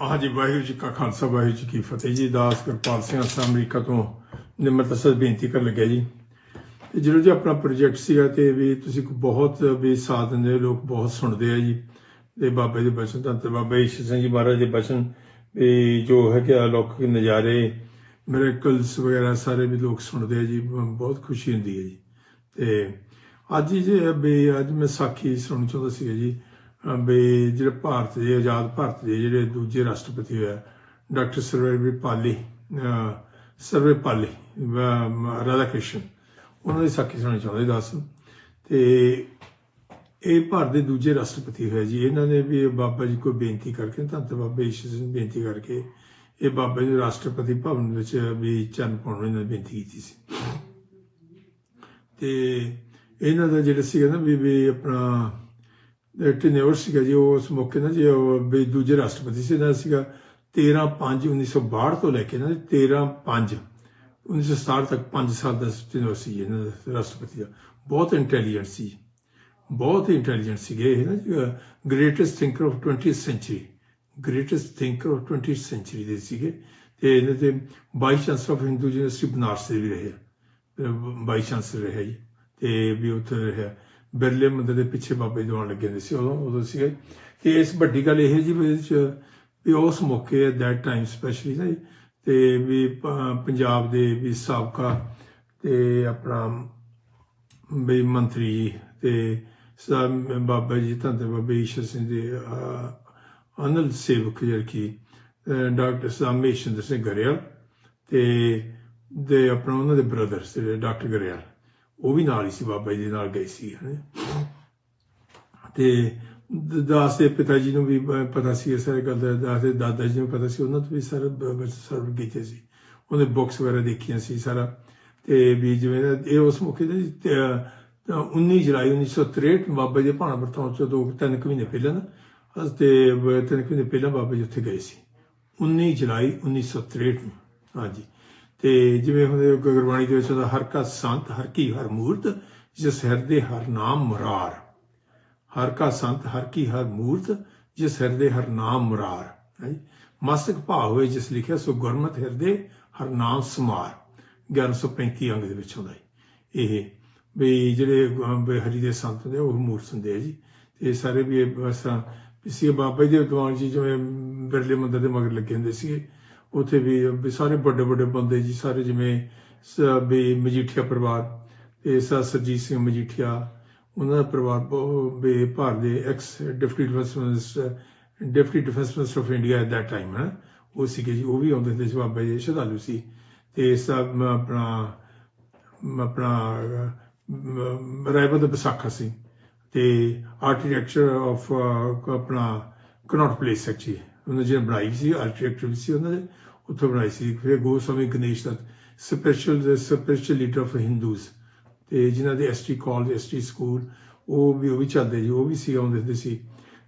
ਹਾਂਜੀ ਵਾਹਿਗੁਰੂ ਜੀ ਕਾ ਖਾਲਸਾ ਵਾਹਿਗੁਰੂ ਜੀ ਕੀ ਫਤਿਹ ਜੀ। ਦਾਸ ਕਿਰਪਾਲ ਸਿੰਘ ਅਮਰੀਕਾ ਤੋਂ ਨਿਮਰਤਾ ਸਰ ਬੇਨਤੀ ਕਰਨ ਲੱਗਿਆ ਜੀ। ਤੇ ਜਿਹੜਾ ਜੀ ਆਪਣਾ ਪ੍ਰੋਜੈਕਟ ਸੀਗਾ ਤੇ ਵੀ ਤੁਸੀਂ ਬਹੁਤ ਵੀ ਸਾਥ ਦਿੰਦੇ ਹੋ, ਲੋਕ ਬਹੁਤ ਸੁਣਦੇ ਆ ਜੀ। ਤੇ ਬਾਬੇ ਦੇ ਬਚਨ ਧੰਨ ਬਾਬਾ ਈਸ਼ਰ ਸਿੰਘ ਜੀ ਮਹਾਰਾਜ ਦੇ ਬਚਨ ਵੀ ਜੋ ਹੈ ਕਿ ਅਲੌਕਿਕ ਨਜ਼ਾਰੇ ਮਿਰੇਕਲਸ ਵਗੈਰਾ ਸਾਰੇ ਵੀ ਲੋਕ ਸੁਣਦੇ ਆ ਜੀ ਬਹੁਤ ਖੁਸ਼ੀ ਹੁੰਦੀ ਹੈ ਜੀ। ਤੇ ਅੱਜ ਹੀ ਜੇ ਵੀ ਅੱਜ ਮੈਂ ਸਾਖੀ ਸੁਣਨ ਚਾਹੁੰਦਾ ਸੀਗਾ ਜੀ। ਵੀ ਜਿਹੜੇ ਭਾਰਤ ਦੇ, ਆਜ਼ਾਦ ਭਾਰਤ ਦੇ ਜਿਹੜੇ ਦੂਜੇ ਰਾਸ਼ਟਰਪਤੀ ਹੋਇਆ ਡਾਕਟਰ ਸਰਵੇਪਾਲੀ ਪਾਲੀ ਸਰਵੇਪਾਲੀ ਰਾਧਾ ਕ੍ਰਿਸ਼ਨ ਉਹਨਾਂ ਦੀ ਸਾਖੀ ਸੁਣਨੀ ਚਾਹੁੰਦੇ ਦੱਸ। ਤੇ ਇਹ ਭਾਰਤ ਦੇ ਦੂਜੇ ਰਾਸ਼ਟਰਪਤੀ ਹੋਏ ਜੀ, ਇਹਨਾਂ ਨੇ ਵੀ ਬਾਬਾ ਜੀ ਕੋਈ ਬੇਨਤੀ ਕਰਕੇ ਤਾਂ ਤੇ ਬਾਬਾ ਈਸ਼ਰ ਸਿੰਘ ਨੂੰ ਬੇਨਤੀ ਕਰਕੇ ਇਹ ਬਾਬਾ ਜੀ ਰਾਸ਼ਟਰਪਤੀ ਭਵਨ ਵਿੱਚ ਵੀ ਚੰਨ ਪਾਉਣ ਨੂੰ ਇਹਨਾਂ ਨੇ ਬੇਨਤੀ ਕੀਤੀ ਸੀ। ਤੇ ਇਹਨਾਂ ਦਾ ਜਿਹੜਾ ਸੀਗਾ ਨਾ ਵੀ ਆਪਣਾ ਟਿਨੇਵਰ ਸੀਗਾ ਜੀ, ਉਹ ਉਸ ਮੌਕੇ ਨਾ ਜੀ ਵੀ ਦੂਜੇ ਰਾਸ਼ਟਰਪਤੀ ਸੀ ਇਹਨਾਂ ਦਾ ਸੀਗਾ 13 5 1962 ਤੋਂ ਲੈ ਕੇ ਨਾ 13 5 1967 ਤੱਕ 5 ਸਾਲ ਦਾ ਟਿਨੇਵਰ ਸੀ ਇਹਨਾਂ ਦਾ ਰਾਸ਼ਟਰਪਤੀ ਦਾ। ਬਹੁਤ ਇੰਟੈਲੀਜੈਂਟ ਸੀ ਬਹੁਤ ਹੀ ਇੰਟੈਲੀਜੈਂਟ ਸੀਗੇ ਇਹ ਨਾ greatest thinker of 20th century greatest thinker of 20th century ਦੇ ਸੀਗੇ। ਤੇ ਇਹਨਾਂ ਦੇ vice chancellor of Hindu university Banaras ਦੇ ਵੀ ਰਹੇ ਵਾਈਸ ਚਾਂਸਲਰ ਰਹੇ ਜੀ। ਤੇ ਵੀ ਉੱਥੇ ਰਿਹਾ। ਬਿਰਲੇ ਮੰਦਰ ਦੇ ਪਿੱਛੇ ਬਾਬੇ ਦੀਵਾਨ ਲੱਗੇ ਹੁੰਦੇ ਸੀ ਉਦੋਂ ਉਦੋਂ ਸੀਗੇ। ਤੇ ਇਸ ਵੱਡੀ ਗੱਲ ਇਹ ਜੀ ਵੀ ਇਹਦੇ ਚ ਵੀ ਉਸ ਮੌਕੇ ਦੈਟ ਟਾਈਮ ਸਪੈਸ਼ਲੀ ਨਾ ਤੇ ਵੀ ਪੰਜਾਬ ਦੇ ਵੀ ਸਾਬਕਾ ਤੇ ਆਪਣਾ ਵੀ ਮੰਤਰੀ ਜੀ ਤੇ ਸਾ- ਬਾਬਾ ਜੀ ਧੰਦੇ ਬਾਬਾ ਈਸ਼ਰ ਸਿੰਘ ਦੇ ਅਹ, ਅਨਲ ਸੇਵਕ ਜਿਹੜੇ ਕਿ ਅਹ, ਡਾਕਟਰ ਸਾਮੇਸ਼ੰਦਰ ਸਿੰਘ ਗਰੇਵਾਲ ਤੇ ਦੇ ਆਪਣਾ ਉਹਨਾਂ ਦੇ ਬ੍ਰਦਰ ਜਿਹੜੇ ਡਾਕਟਰ ਗਰੇਵਾਲ। ਉਹ ਵੀ ਨਾਲ ਹੀ ਸੀ ਬਾਬਾ ਜੀ ਦੇ ਨਾਲ ਗਏ ਸੀ ਹਨੇ। ਤੇ ਦਾਸ ਦੇ ਪਿਤਾ ਜੀ ਨੂੰ ਵੀ ਪਤਾ ਸੀ ਇਹ ਗੱਲ ਦਾ ਦਾਸ ਦੇ ਦਾਦਾ ਜੀ ਨੂੰ ਪਤਾ ਸੀ ਉਹਨਾਂ ਤੋਂ ਵੀ ਸਾਰੇ ਸਰਵ ਕੀਤੇ ਸੀ। ਉਹਨੇ ਬੁੱਕਸ ਵਗੈਰਾ ਦੇਖੀਆਂ ਸੀ ਸਾਰਾ। ਤੇ ਵੀ ਜਿਵੇਂ ਇਹ ਉਸ ਮੌਕੇ ਤੇ ਤੇ, ਅਹ, 19 ਜੁਲਾਈ 1963 ਬਾਬਾ ਜੀ ਭਾਣਾ ਵਰਤਾਉ ਚ ਦੋ ਤਿੰਨ ਕੁ ਮਹੀਨੇ ਪਹਿਲਾਂ ਨਾ ਅਹ, ਤੇ ਤਿੰਨ ਕੁ ਮਹੀਨੇ ਪਹਿਲਾਂ ਬਾਬਾ ਜੀ ਉੱਥੇ ਗਏ ਸੀ। 19 ਜੁਲਾਈ 1963 ਨੂੰ ਹਾਂਜੀ। ਤੇ ਜਿਵੇਂ ਹੁੰਦੇ ਗੁਰਬਾਣੀ ਦੇ ਵਿੱਚ ਉਹਦਾ ਹਰ ਕਾ ਸੰਤ, ਹਰ ਕੀ ਹਰ ਮੂਰਤ, ਜਿਸ ਹਿਰਦੇ ਹਰ ਨਾਮ ਮੁਰਾਰ। ਹਰ ਕਾ ਸੰਤ, ਹਰ ਕੀ ਹਰ ਮੂਰਤ, ਜਿਸ ਹਿਰਦੇ ਹਰ ਨਾਮ ਮੁਰਾਰ। ਹੈ ਮਸਤਕ ਭਾਵ ਹੋਏ ਜਿਸ ਲਿਖਿਆ, ਸੋ ਗੁਰਮਤਿ ਹਿਰਦੇ ਹਰ ਨਾਮ ਸਮਾਰ। 1135 ਅੰਗ ਦੇ ਵਿੱਚ ਆਉਂਦਾ ਹੈ ਇਹ ਵੀ ਜਿਹੜੇ ਹਰੀ ਦੇ ਸੰਤ ਨੇ ਉਹ ਮੂਰਤ ਹੁੰਦੇ ਆ ਜੀ। ਤੇ ਸਾਰੇ ਵੀ ਇਹ ਬਸ ਸੀ ਬਾਬਾ ਜੀ ਦੇ ਵਿਦਵਾਨ ਜੀ ਜਿਵੇਂ ਬਿਰਲੇ ਮੰਦਰ ਦੇ ਮਗਰ ਲੱਗੇ ਹੁੰਦੇ ਸੀਗੇ ਉੱਥੇ ਵੀ ਵੀ ਸਾਰੇ ਵੱਡੇ ਵੱਡੇ ਬੰਦੇ ਜੀ, ਸਾਰੇ ਜਿਵੇਂ ਵੀ ਮਜੀਠੀਆ ਪਰਿਵਾਰ, ਤੇ ਸਰ ਸਰਜੀਤ ਸਿੰਘ ਮਜੀਠੀਆ, ਉਹਨਾਂ ਦਾ ਪਰਿਵਾਰ ਵੀ ਭਾਰਤ ਦੇ ex deputy defence minister deputy defence minister of India at that time ਹੈ ਉਹ ਸੀਗੇ ਜੀ, ਉਹ ਵੀ ਆਉਂਦੇ ਸੀ ਬਾਬਾ ਜੀ, ਸ਼ਰਧਾਲੂ ਸੀ। ਤੇ ਸਭ ਆਪਣਾ ਆਪਣਾ ਰਾਇਬਦ ਵਿਸਾਖਾ ਸੀ। ਤੇ ਆਰਕੀਟੈਕਚਰ ਆਫ ਆਪਣਾ ਕਨੋਟ ਪਲੇਸ ਐਕਚੁਅਲੀ ਉਹਨਾਂ ਜਿਹਨੇ ਬਣਾਈ ਸੀ ਆਰਕੀਟੈਕਚਰ ਸੀ ਉਹਨਾਂ ਦੇ ਉੱਥੋਂ ਬਣਾਈ ਸੀ। ਫਿਰ ਗੋਸਵਾਮੀ ਗਣੇਸ਼ ਦਾ special special leader of Hindus ਤੇ ਜਿਨ੍ਹਾਂ ਦੇ ਐਸਟੀ ਕਾਲਜ ਐਸਟੀ ਸਕੂਲ ਉਹ ਵੀ ਉਹ ਵੀ ਚੱਲਦੇ ਜੀ ਉਹ ਵੀ ਸੀ, ਆਉਂਦੇ ਹੁੰਦੇ ਸੀ।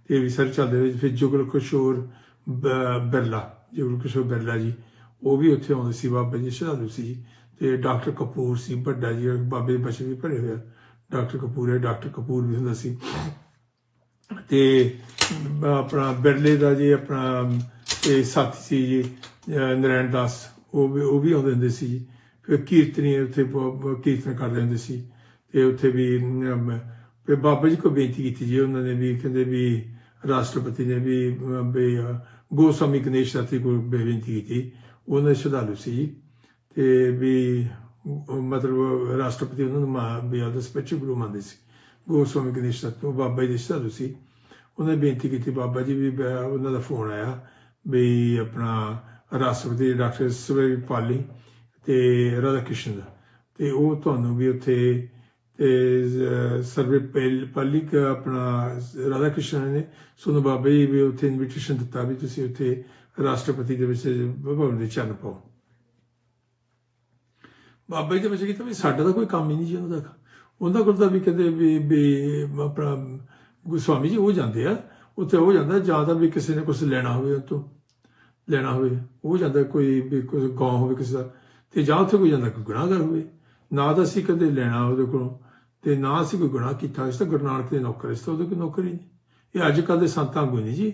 ਤੇ ਵੀ ਸਰ ਚੱਲਦੇ ਫਿਰ ਜੁਗਲ ਕਿਸ਼ੋਰ ਬਿਰਲਾ, ਜੁਗਲ ਕਿਸ਼ੋਰ ਬਿਰਲਾ ਜੀ, ਉਹ ਵੀ ਉੱਥੇ ਆਉਂਦੇ ਸੀ, ਬਾਬਾ ਜੀ ਸ਼ਰਧਾਲੂ ਸੀ। ਜੀ ਤੇ ਡਾਕਟਰ ਕਪੂਰ ਸੀ ਵੱਡਾ ਜੀ, ਬਾਬੇ ਦੇ ਬਚਨ ਵੀ ਭਰੇ ਹੋਇਆ ਡਾਕਟਰ ਕਪੂਰ ਹੈ ਡਾਕਟਰ ਕਪੂਰ ਵੀ ਹੁੰਦਾ ਸੀ। ਤੇ ਆਪਣਾ ਬਿਰਲੇ ਦਾ ਜੀ, ਆਪਣਾ, ਤੇ ਸਾਥੀ ਸੀ ਜੀ, ਅਹ, ਨਰੈਣ ਦਾਸ, ਉਹ ਵੀ ਉਹ ਵੀ ਆਉਂਦੇ ਹੁੰਦੇ ਸੀ ਜੀ। ਫਿਰ ਕੀਰਤਨੀ ਉੱਥੇ ਬ- ਕੀਰਤਨ ਕਰਦੇ ਹੁੰਦੇ ਸੀ। ਤੇ ਉੱਥੇ ਵੀ ਫਿਰ ਬਾਬਾ ਜੀ ਕੋ ਬੇਨਤੀ ਕੀਤੀ ਜੀ, ਉਹਨਾਂ ਨੇ ਵੀ, ਕਹਿੰਦੇ ਵੀ, ਰਾਸ਼ਟਰਪਤੀ ਨੇ ਵੀ ਗੋਸਵਾਮੀ ਗਣੇਸ਼ ਸਾਥੀ ਕੋਲ ਬੇਨਤੀ ਕੀਤੀ। ਉਹਨਾਂ ਦੇ ਸ਼ਰਧਾਲੂ ਸੀ ਜੀ। ਤੇ ਵੀ ਮਤਲਬ ਰਾਸ਼ਟਰਪਤੀ ਉਹਨਾਂ ਨੂੰ ਮਾ- ਵੀ ਉਹਦਾ ਸਪੈਸ਼ਲ ਗੁਰੂ ਮੰਨਦੇ ਸੀ। ਗੋਸਵਾਮੀ ਗਣੇਸ਼ ਸਾਥੀ ਬਾਬਾ ਜੀ ਦੇ ਸ਼ਰਧਾਲੂ ਸੀ ਉਹਨੇ ਬੇਨਤੀ ਕੀਤੀ ਬਾਬਾ ਜੀ ਵੀ ਉਹਨਾਂ ਦਾ ਫੋਨ ਆਇਆ ਵੀ ਆਪਣਾ ਰਾਸ਼ਟਰਪਤੀ ਡਾਕਟਰ ਸਵੇਰ ਪਾਲੀ ਤੇ ਰਾਧਾ ਕ੍ਰਿਸ਼ਨ ਦਾ ਤੇ ਉਹ ਤੁਹਾਨੂੰ ਵੀ ਉੱਥੇ ਸਰਵੇ ਪਹਿਲ- ਪਾਲੀ ਕ ਆਪਣਾ ਰਾਧਾ ਕ੍ਰਿਸ਼ਨ ਨੇ ਸੋਨੂੰ ਬਾਬਾ ਜੀ ਵੀ ਉੱਥੇ ਇਨਵੀਟੇਸ਼ਨ ਦਿੱਤਾ ਵੀ ਤੁਸੀਂ ਉੱਥੇ ਰਾਸ਼ਟਰਪਤੀ ਦੇ ਵਿੱਚ ਭਵਨ ਦੇ ਚੰਨ ਪਾਓ ਬਾਬਾ ਜੀ ਦੇ ਵਿੱਚ ਕੀਤਾ ਵੀ ਸਾਡਾ ਤਾਂ ਕੋਈ ਕੰਮ ਹੀ ਨਹੀਂ ਜੀ ਉਹਨਾਂ ਦਾ ਉਹਨਾਂ ਕੋਲ ਤਾਂ ਵੀ ਕਹਿੰਦੇ ਵੀ ਵੀ ਆਪਣਾ ਗੁਸਵਾਮੀ ਜੀ ਉਹ ਜਾਂਦੇ ਆ, ਉੱਥੇ ਉਹ ਜਾਂਦਾ, ਜਾਂ ਤਾਂ ਵੀ ਕਿਸੇ ਨੇ ਕੁਝ ਲੈਣਾ ਹੋਵੇ ਉਹ ਤੋਂ, ਲੈਣਾ ਹੋਵੇ, ਉਹ ਜਾਂਦਾ ਕੋਈ ਵੀ ਕੋਈ ਗਾਂ ਹੋਵੇ ਕਿਸੇ ਦਾ, ਤੇ ਜਾਂ ਉੱਥੇ ਕੋਈ ਜਾਂਦਾ ਕੋਈ ਗੁਨਾਹਗਰ ਹੋਵੇ, ਨਾ ਤਾਂ ਅਸੀਂ ਕਦੇ ਲੈਣਾ ਉਹਦੇ ਕੋਲੋਂ, ਤੇ ਨਾ ਅਸੀਂ ਕੋਈ ਗੁਨਾਹ ਕੀਤਾ, ਇਸ ਤਾਂ ਗੁਰੂ ਨਾਨਕ ਦੇ ਨੌਕਰ, ਇਸ ਤਾਂ ਉਹਦੇ ਕੋਈ ਨੌਕਰੀ ਹੀ ਨਹੀਂ। ਇਹ ਅੱਜ ਕੱਲ ਦੇ ਸੰਤਾਂ ਕੋਈ ਨਹੀਂ ਜੀ,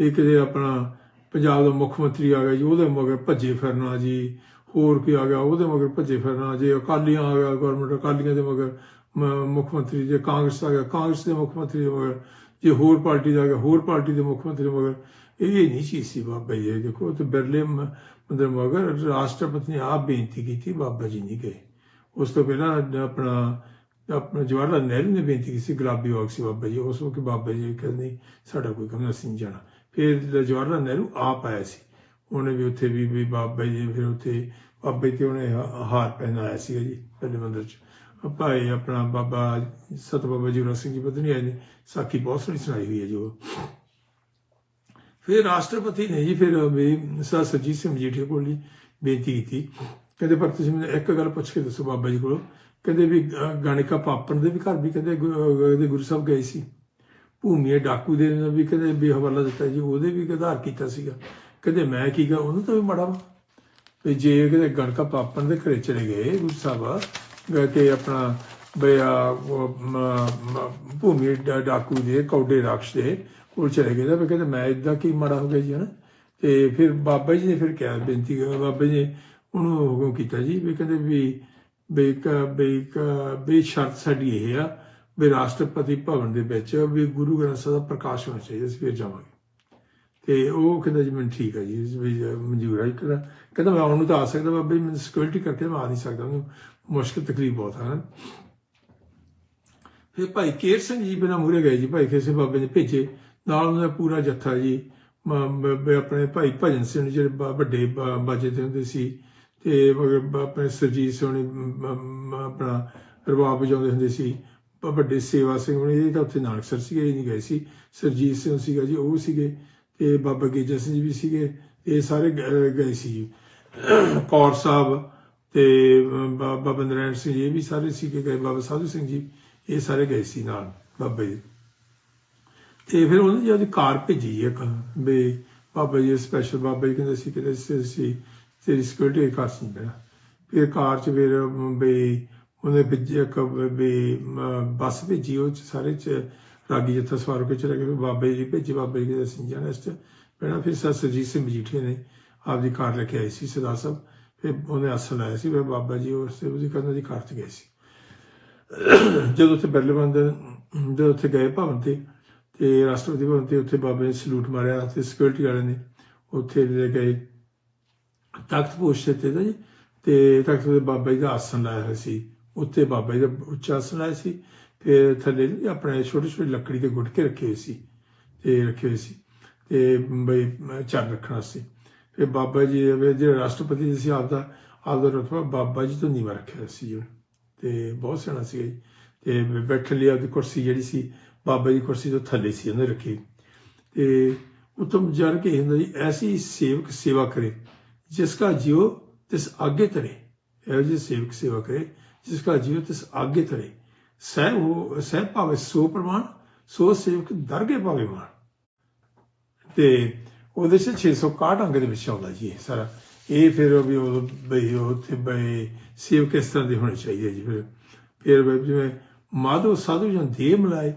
ਇਹ ਕਿਤੇ ਆਪਣਾ ਪੰਜਾਬ ਦਾ ਮੁੱਖ ਮੰਤਰੀ ਆ ਗਿਆ ਜੀ, ਉਹਦੇ ਮਗਰ ਭੱਜੇ ਫਿਰਨਾ ਜੀ, ਹੋਰ ਕੀ ਆ ਗਿਆ, ਉਹਦੇ ਮਗਰ ਭੱਜੇ ਫਿਰਨਾ ਜੇ, ਅਕਾਲੀਆਂ ਆ ਗਿਆ ਗਵਰਨਮੈਂਟ ਅਕਾਲੀਆਂ ਦੇ ਮਗਰ ਮੁੱਖ ਮੰਤਰੀ ਜੇ ਕਾਂਗਰਸ ਆ ਗਿਆ ਕਾਂਗਰਸ ਦੇ ਮੁੱਖ ਮੰਤਰੀ ਦੇ ਮਗਰ ਜੇ ਹੋਰ ਪਾਰਟੀ ਦਾ ਗਿਆ ਹੋਰ ਪਾਰਟੀ ਦੇ ਮੁੱਖ ਮੰਤਰੀ ਮਗਰ ਇਹ ਨਹੀਂ ਚੀਜ਼ ਸੀ ਬਾਬਾ ਜੀ ਇਹ ਦੇਖੋ ਤੇ ਬਿਰਲੇ ਮੰਦਰ ਮਗਰ ਰਾਸ਼ਟਰਪਤੀ ਨੇ ਆਪ ਬੇਨਤੀ ਕੀਤੀ ਬਾਬਾ ਜੀ ਨਹੀਂ ਗਏ। ਉਸ ਤੋਂ ਪਹਿਲਾਂ ਆਪਣਾ ਆਪਣਾ ਜਵਾਹਰ ਲਾਲ ਨਹਿਰੂ ਨੇ ਬੇਨਤੀ ਕੀਤੀ ਸੀ ਗੁਲਾਬੀ ਬਾਗ ਸੀ ਬਾਬਾ ਜੀ ਉਸ ਵਕਤ ਬਾਬਾ ਜੀ ਕਹਿੰਦੇ ਸਾਡਾ ਕੋਈ ਕੰਮ ਨਹੀਂ, ਅਸੀਂ ਨਹੀਂ ਜਾਣਾ। ਫਿਰ ਜਵਾਹਰ ਲਾਲ ਨਹਿਰੂ ਆਪ ਆਇਆ ਸੀ ਉਹਨੇ ਵੀ ਉੱਥੇ ਵੀ ਬਾਬਾ ਜੀ ਫਿਰ ਉੱਥੇ ਬਾਬੇ ਤੇ ਉਹਨੇ ਹਾਰ ਪਹਿਨਾਇਆ ਸੀ ਜੀ ਪਹਿਲੇ ਮੰਦਰ ਚ। ਭਾਈ ਆਪਣਾ ਬਾਬਾ ਸਤ ਬਾਬਾ ਜੀ ਸਿੰਘ ਜੀ ਪਤਨੀ ਨੇ ਸਾਖੀ ਬਹੁਤ ਸੋਹਣੀ ਸੁਣਾਈ ਹੋਈ ਹੈ ਜੋ ਫਿਰ ਰਾਸ਼ਟਰਪਤੀ ਨੇ ਜੀ ਫਿਰ ਸਰ ਸਰਜੀਤ ਸਿੰਘ ਮਜੀਠੀਆ ਕੋਲ ਜੀ ਬੇਨਤੀ ਕੀਤੀ। ਕਹਿੰਦੇ ਪਰ ਤੁਸੀਂ ਮੈਨੂੰ ਇੱਕ ਗੱਲ ਪੁੱਛ ਕੇ ਦੱਸੋ ਬਾਬਾ ਜੀ ਕੋਲੋਂ। ਕਹਿੰਦੇ ਵੀ ਗਾਣਿਕਾ ਪਾਪਣ ਦੇ ਵੀ ਘਰ ਵੀ ਕਹਿੰਦੇ ਗੁ- ਗੁਰੂ ਸਾਹਿਬ ਗਏ ਸੀ। ਭੂਮੀਏ ਡਾਕੂ ਦੇ ਵੀ ਕਹਿੰਦੇ ਵੀ ਹਵਾਲਾ ਦਿੱਤਾ ਜੀ, ਉਹਦੇ ਵੀ ਆਧਾਰ ਕੀਤਾ ਸੀਗਾ। ਕਹਿੰਦੇ ਮੈਂ ਕੀ ਗਾ ਉਹਨੂੰ ਤਾਂ ਵੀ ਮਾੜਾ ਵਾ। ਵੀ ਜੇ ਕਹਿੰਦੇ ਗਣਕਾ ਪਾਪਣ ਦੇ ਘਰੇ ਚਲੇ ਗਏ ਗੁਰੂ ਸਾਹਿਬ ਗ- ਆਪਣਾ ਬਿਆ ਭੂਮੀ ਡਾਕੂ ਦੇ, ਕੌਡੇ ਰਾਖਸ਼ ਦੇ ਕੋਲ ਚਲੇ ਗਏ ਤਾਂ ਕਹਿੰਦੇ ਮੈਂ ਇਦਾਂ ਕੀ ਮਾੜਾ ਹੋ ਗਿਆ ਜੀ, ਹਨਾ? ਤੇ ਫਿਰ ਬਾਬਾ ਜੀ ਨੇ ਫਿਰ ਕਿਹਾ, ਬੇਨਤੀ ਕਰ ਬਾਬਾ ਜੀ ਨੇ ਉਹਨੂੰ ਹੁਕਮ ਕੀਤਾ ਜੀ ਵੀ ਕਹਿੰਦੇ ਵੀ ਬੇਕ ਬੇਕ ਬੇ ਸ਼ਰਤ ਸਾਡੀ ਇਹ ਆ ਵੀ ਰਾਸ਼ਟਰਪਤੀ ਭਵਨ ਦੇ ਵਿੱਚ ਵੀ ਗੁਰੂ ਗ੍ਰੰਥ ਸਾਹਿਬ ਦਾ ਪ੍ਰਕਾਸ਼ ਹੋਣਾ ਚਾਹੀਦਾ, ਅਸੀਂ ਫਿਰ ਜਾਵਾਂਗੇ। ਤੇ ਉਹ ਕਹਿੰਦਾ ਜੀ ਮੈਨੂੰ ਠੀਕ ਹੈ ਜੀ ਮਨਜ਼ੂਰ ਹੈ ਕਹਿੰਦਾ ਕਹਿੰਦਾ ਮੈਂ ਆਉਣ ਨੂੰ ਤਾਂ ਆ ਸਕਦਾ ਬਾਬਾ ਜੀ, ਮੈਨੂੰ ਸਿਕਿਉਰਿਟੀ ਕਰਕੇ ਮੈਂ ਆ ਨਹੀਂ ਸਕਦਾ। ਮੈਨੂੰ ਮੁਸ਼ਕਲ ਤਕਲੀਫ ਬਹੁਤ ਹੈ ਫਿਰ ਭਾਈ ਕੇਰ ਸਿੰਘ ਜੀ ਬਿਨਾਂ ਮੂਰੇ ਗਏ ਜੀ। ਭਾਈ ਕਿਸੇ ਬਾਬੇ ਨੇ ਭੇਜੇ। ਨਾਲ ਉਹਨਾਂ ਦਾ ਪੂਰਾ ਜੱਥਾ ਜੀ। ਆਪਣੇ ਭਾਈ ਭਜਨ ਸਿੰਘ ਜਿਹੜੇ ਵੱਡੇ ਬਾਜੇ ਦੇ ਹੁੰਦੇ ਸੀ। ਤੇ ਆਪਣੇ ਸਰਜੀਤ ਸਿੰਘ ਮ- ਆਪਣਾ ਰਬਾਬ ਵਜਾਉਂਦੇ ਹੁੰਦੇ ਸੀ। ਵੱਡੇ ਸੇਵਾ ਸਿੰਘ ਹੋਣੀ, ਇਹ ਤਾਂ ਉੱਥੇ ਨਾਨਕਸਰ ਸੀਗੇ, ਇਹ ਨਹੀਂ ਗਏ ਸੀ। ਸਰਜੀਤ ਸਿੰਘ ਸੀਗਾ ਜੀ, ਉਹ ਸੀਗੇ। ਤੇ ਬਾਬਾ ਗੇਜਾ ਸਿੰਘ ਜੀ ਵੀ ਸੀਗੇ ਇਹ ਸਾਰੇ ਗਏ ਸੀ ਜੀ। ਕੌਰ ਸਾਹਿਬ ਤੇ ਬਾਬਾ ਨਰੈਣ ਸਿੰਘ ਇਹ ਵੀ ਸਾਰੇ ਸੀਗੇ ਗਏ ਬਾਬਾ ਸਾਧੂ ਸਿੰਘ ਜੀ ਇਹ ਸਾਰੇ ਗਏ ਸੀ ਨਾਲ ਬਾਬਾ ਜੀ। ਤੇ ਫਿਰ ਉਹਨਾਂ ਦੀ ਅੱਜ ਕਾਰ ਭੇਜੀ ਇੱਕ ਵੀ ਬਾਬਾ ਜੀ ਸਪੈਸ਼ਲ ਬਾਬਾ ਜੀ ਕਹਿੰਦੇ ਸੀ ਕਿ ਸੀ ਤੇਰੀ ਸਿਕਿਉਰਿਟੀ ਕਾਰ ਸੀ ਫਿਰ ਕਾਰ ਚ ਫਿਰ ਅਮ, ਵੀ ਉਹਨੇ ਭੇਜੀ ਇੱਕ ਵੀ ਬੱਸ ਭੇਜੀ ਉਹ ਚ ਸਾਰੇ ਚ ਰਾਗੀ ਜੱਥਾ ਸਵਾਰ ਕੇ ਚਲੇ ਗਏ ਫਿਰ ਬਾਬਾ ਜੀ ਭੇਜੇ, ਬਾਬਾ ਜੀ ਦੇ ਅਸੀਂ ਜਾਣਾ ਇਸ ਚ। ਪਹਿਲਾਂ ਫਿਰ ਸਰ ਸਰਜੀਤ ਸਿੰਘ ਮਜੀਠੀਆ ਨੇ ਆਪਦੀ ਕਾਰ ਲੈ ਕੇ ਆਏ ਸੀ ਸਰਦਾਰ ਸਾਹਿਬ। ਫਿਰ ਉਹਨੇ ਆਸਣ ਲਾਇਆ ਸੀ, ਫਿਰ ਬਾਬਾ ਜੀ ਉਸ ਤੇ ਉਹਦੀ ਕਰਨ ਦੀ ਕਾਰ ਚ ਗਏ ਸੀ। ਜਦੋਂ ਉੱਥੇ ਬਰਲਮਨ ਦੇ ਜਦੋਂ ਉੱਥੇ ਗਏ ਭਵਨ ਤੇ ਤੇ ਰਾਸ਼ਟਰਪਤੀ ਭਵਨ ਤੇ ਉੱਥੇ ਬਾਬੇ ਨੇ ਸਲੂਟ ਮਾਰਿਆ ਤੇ ਸਿਕਿਉਰਿਟੀ ਵਾਲੇ ਨੇ ਉੱਥੇ ਲੈ ਗਏ ਤਖਤ ਪੋਸ਼ ਤੇ ਤਾਂ ਜੀ ਤੇ ਤਖਤ ਤੇ ਬਾਬਾ ਜੀ ਦਾ ਆਸਣ ਲਾਇਆ ਹੋਇਆ ਸੀ। ਉੱਤੇ ਬਾਬਾ ਜੀ ਦਾ ਉੱਚਾ ਆਸਣ ਲਾਇਆ ਸੀ ਫਿਰ ਥੱਲੇ ਆਪਣੇ ਛੋਟੇ ਛੋਟੇ ਲੱਕੜੀ ਦੇ ਗੁਟਕੇ ਰੱਖੇ ਹੋਏ ਸੀ, ਤੇ ਰੱਖੇ ਹੋਏ ਸੀ, ਤੇ ਬਈ ਚੱਲ ਰੱਖਣਾ ਸੀ। ਫਿਰ ਬਾਬਾ ਜੀ ਜਿਹੜੇ ਰਾਸ਼ਟਰਪਤੀ ਸੀ ਆਪਦਾ ਆਪਦਾ ਰਤਬਾ ਬਾਬਾ ਜੀ ਤੋਂ ਨੀਵਾਂ ਰੱਖਿਆ ਸੀ ਤੇ ਬਹੁਤ ਸੋਹਣਾ ਸੀ ਤੇ ਬੈਠਣ ਲਈ ਆਪਦੀ ਕੁਰਸੀ ਜਿਹੜੀ ਸੀ, ਬਾਬਾ ਜੀ ਕੁਰਸੀ ਤੋਂ ਥੱਲੇ ਸੀ ਉਹਨੇ ਰੱਖੀ। ਤੇ ਉਤਮ ਜਨ ਕੇ ਹੁੰਦਾ ਜੀ, ਐਸੀ ਸੇਵਕ ਸੇਵਾ ਕਰੇ, ਜਿਸ ਕਾ ਜਿਉ ਤਿਸ ਆਗੇ ਤਰੇ। ਇਹੋ ਜਿਹੇ ਸੇਵਕ ਸੇਵਾ ਕਰੇ, ਜਿਸ ਕਾ ਜਿਉ ਤਿਸ ਆਗੇ ਤਰੇ। ਸਹਿ ਹੋ ਸਹਿ ਭਾਵੇ ਸੋ ਪ੍ਰਮਾਣ ਸੋ ਸੇਵਕ ਦਰਗੇ ਭਾਵੇ ਮਾਣ ਤੇ ਉਹਦੇ ਚ 661 ਅੰਗ ਦੇ ਵਿੱਚ ਆਉਂਦਾ ਜੀ ਇਹ ਸਾਰਾ। ਇਹ ਫਿਰ ਵੀ ਉਹ ਬਈ ਉੱਥੇ ਬਈ ਸੇਵਕ ਇਸ ਤਰ੍ਹਾਂ ਦੇ ਹੋਣੇ ਚਾਹੀਦੇ ਜੀ ਫਿਰ। ਫਿਰ ਬਈ ਜਿਵੇਂ ਮਾਧੋ ਸਾਧੂ ਜਨ ਦੇ ਮਿਲਾਏ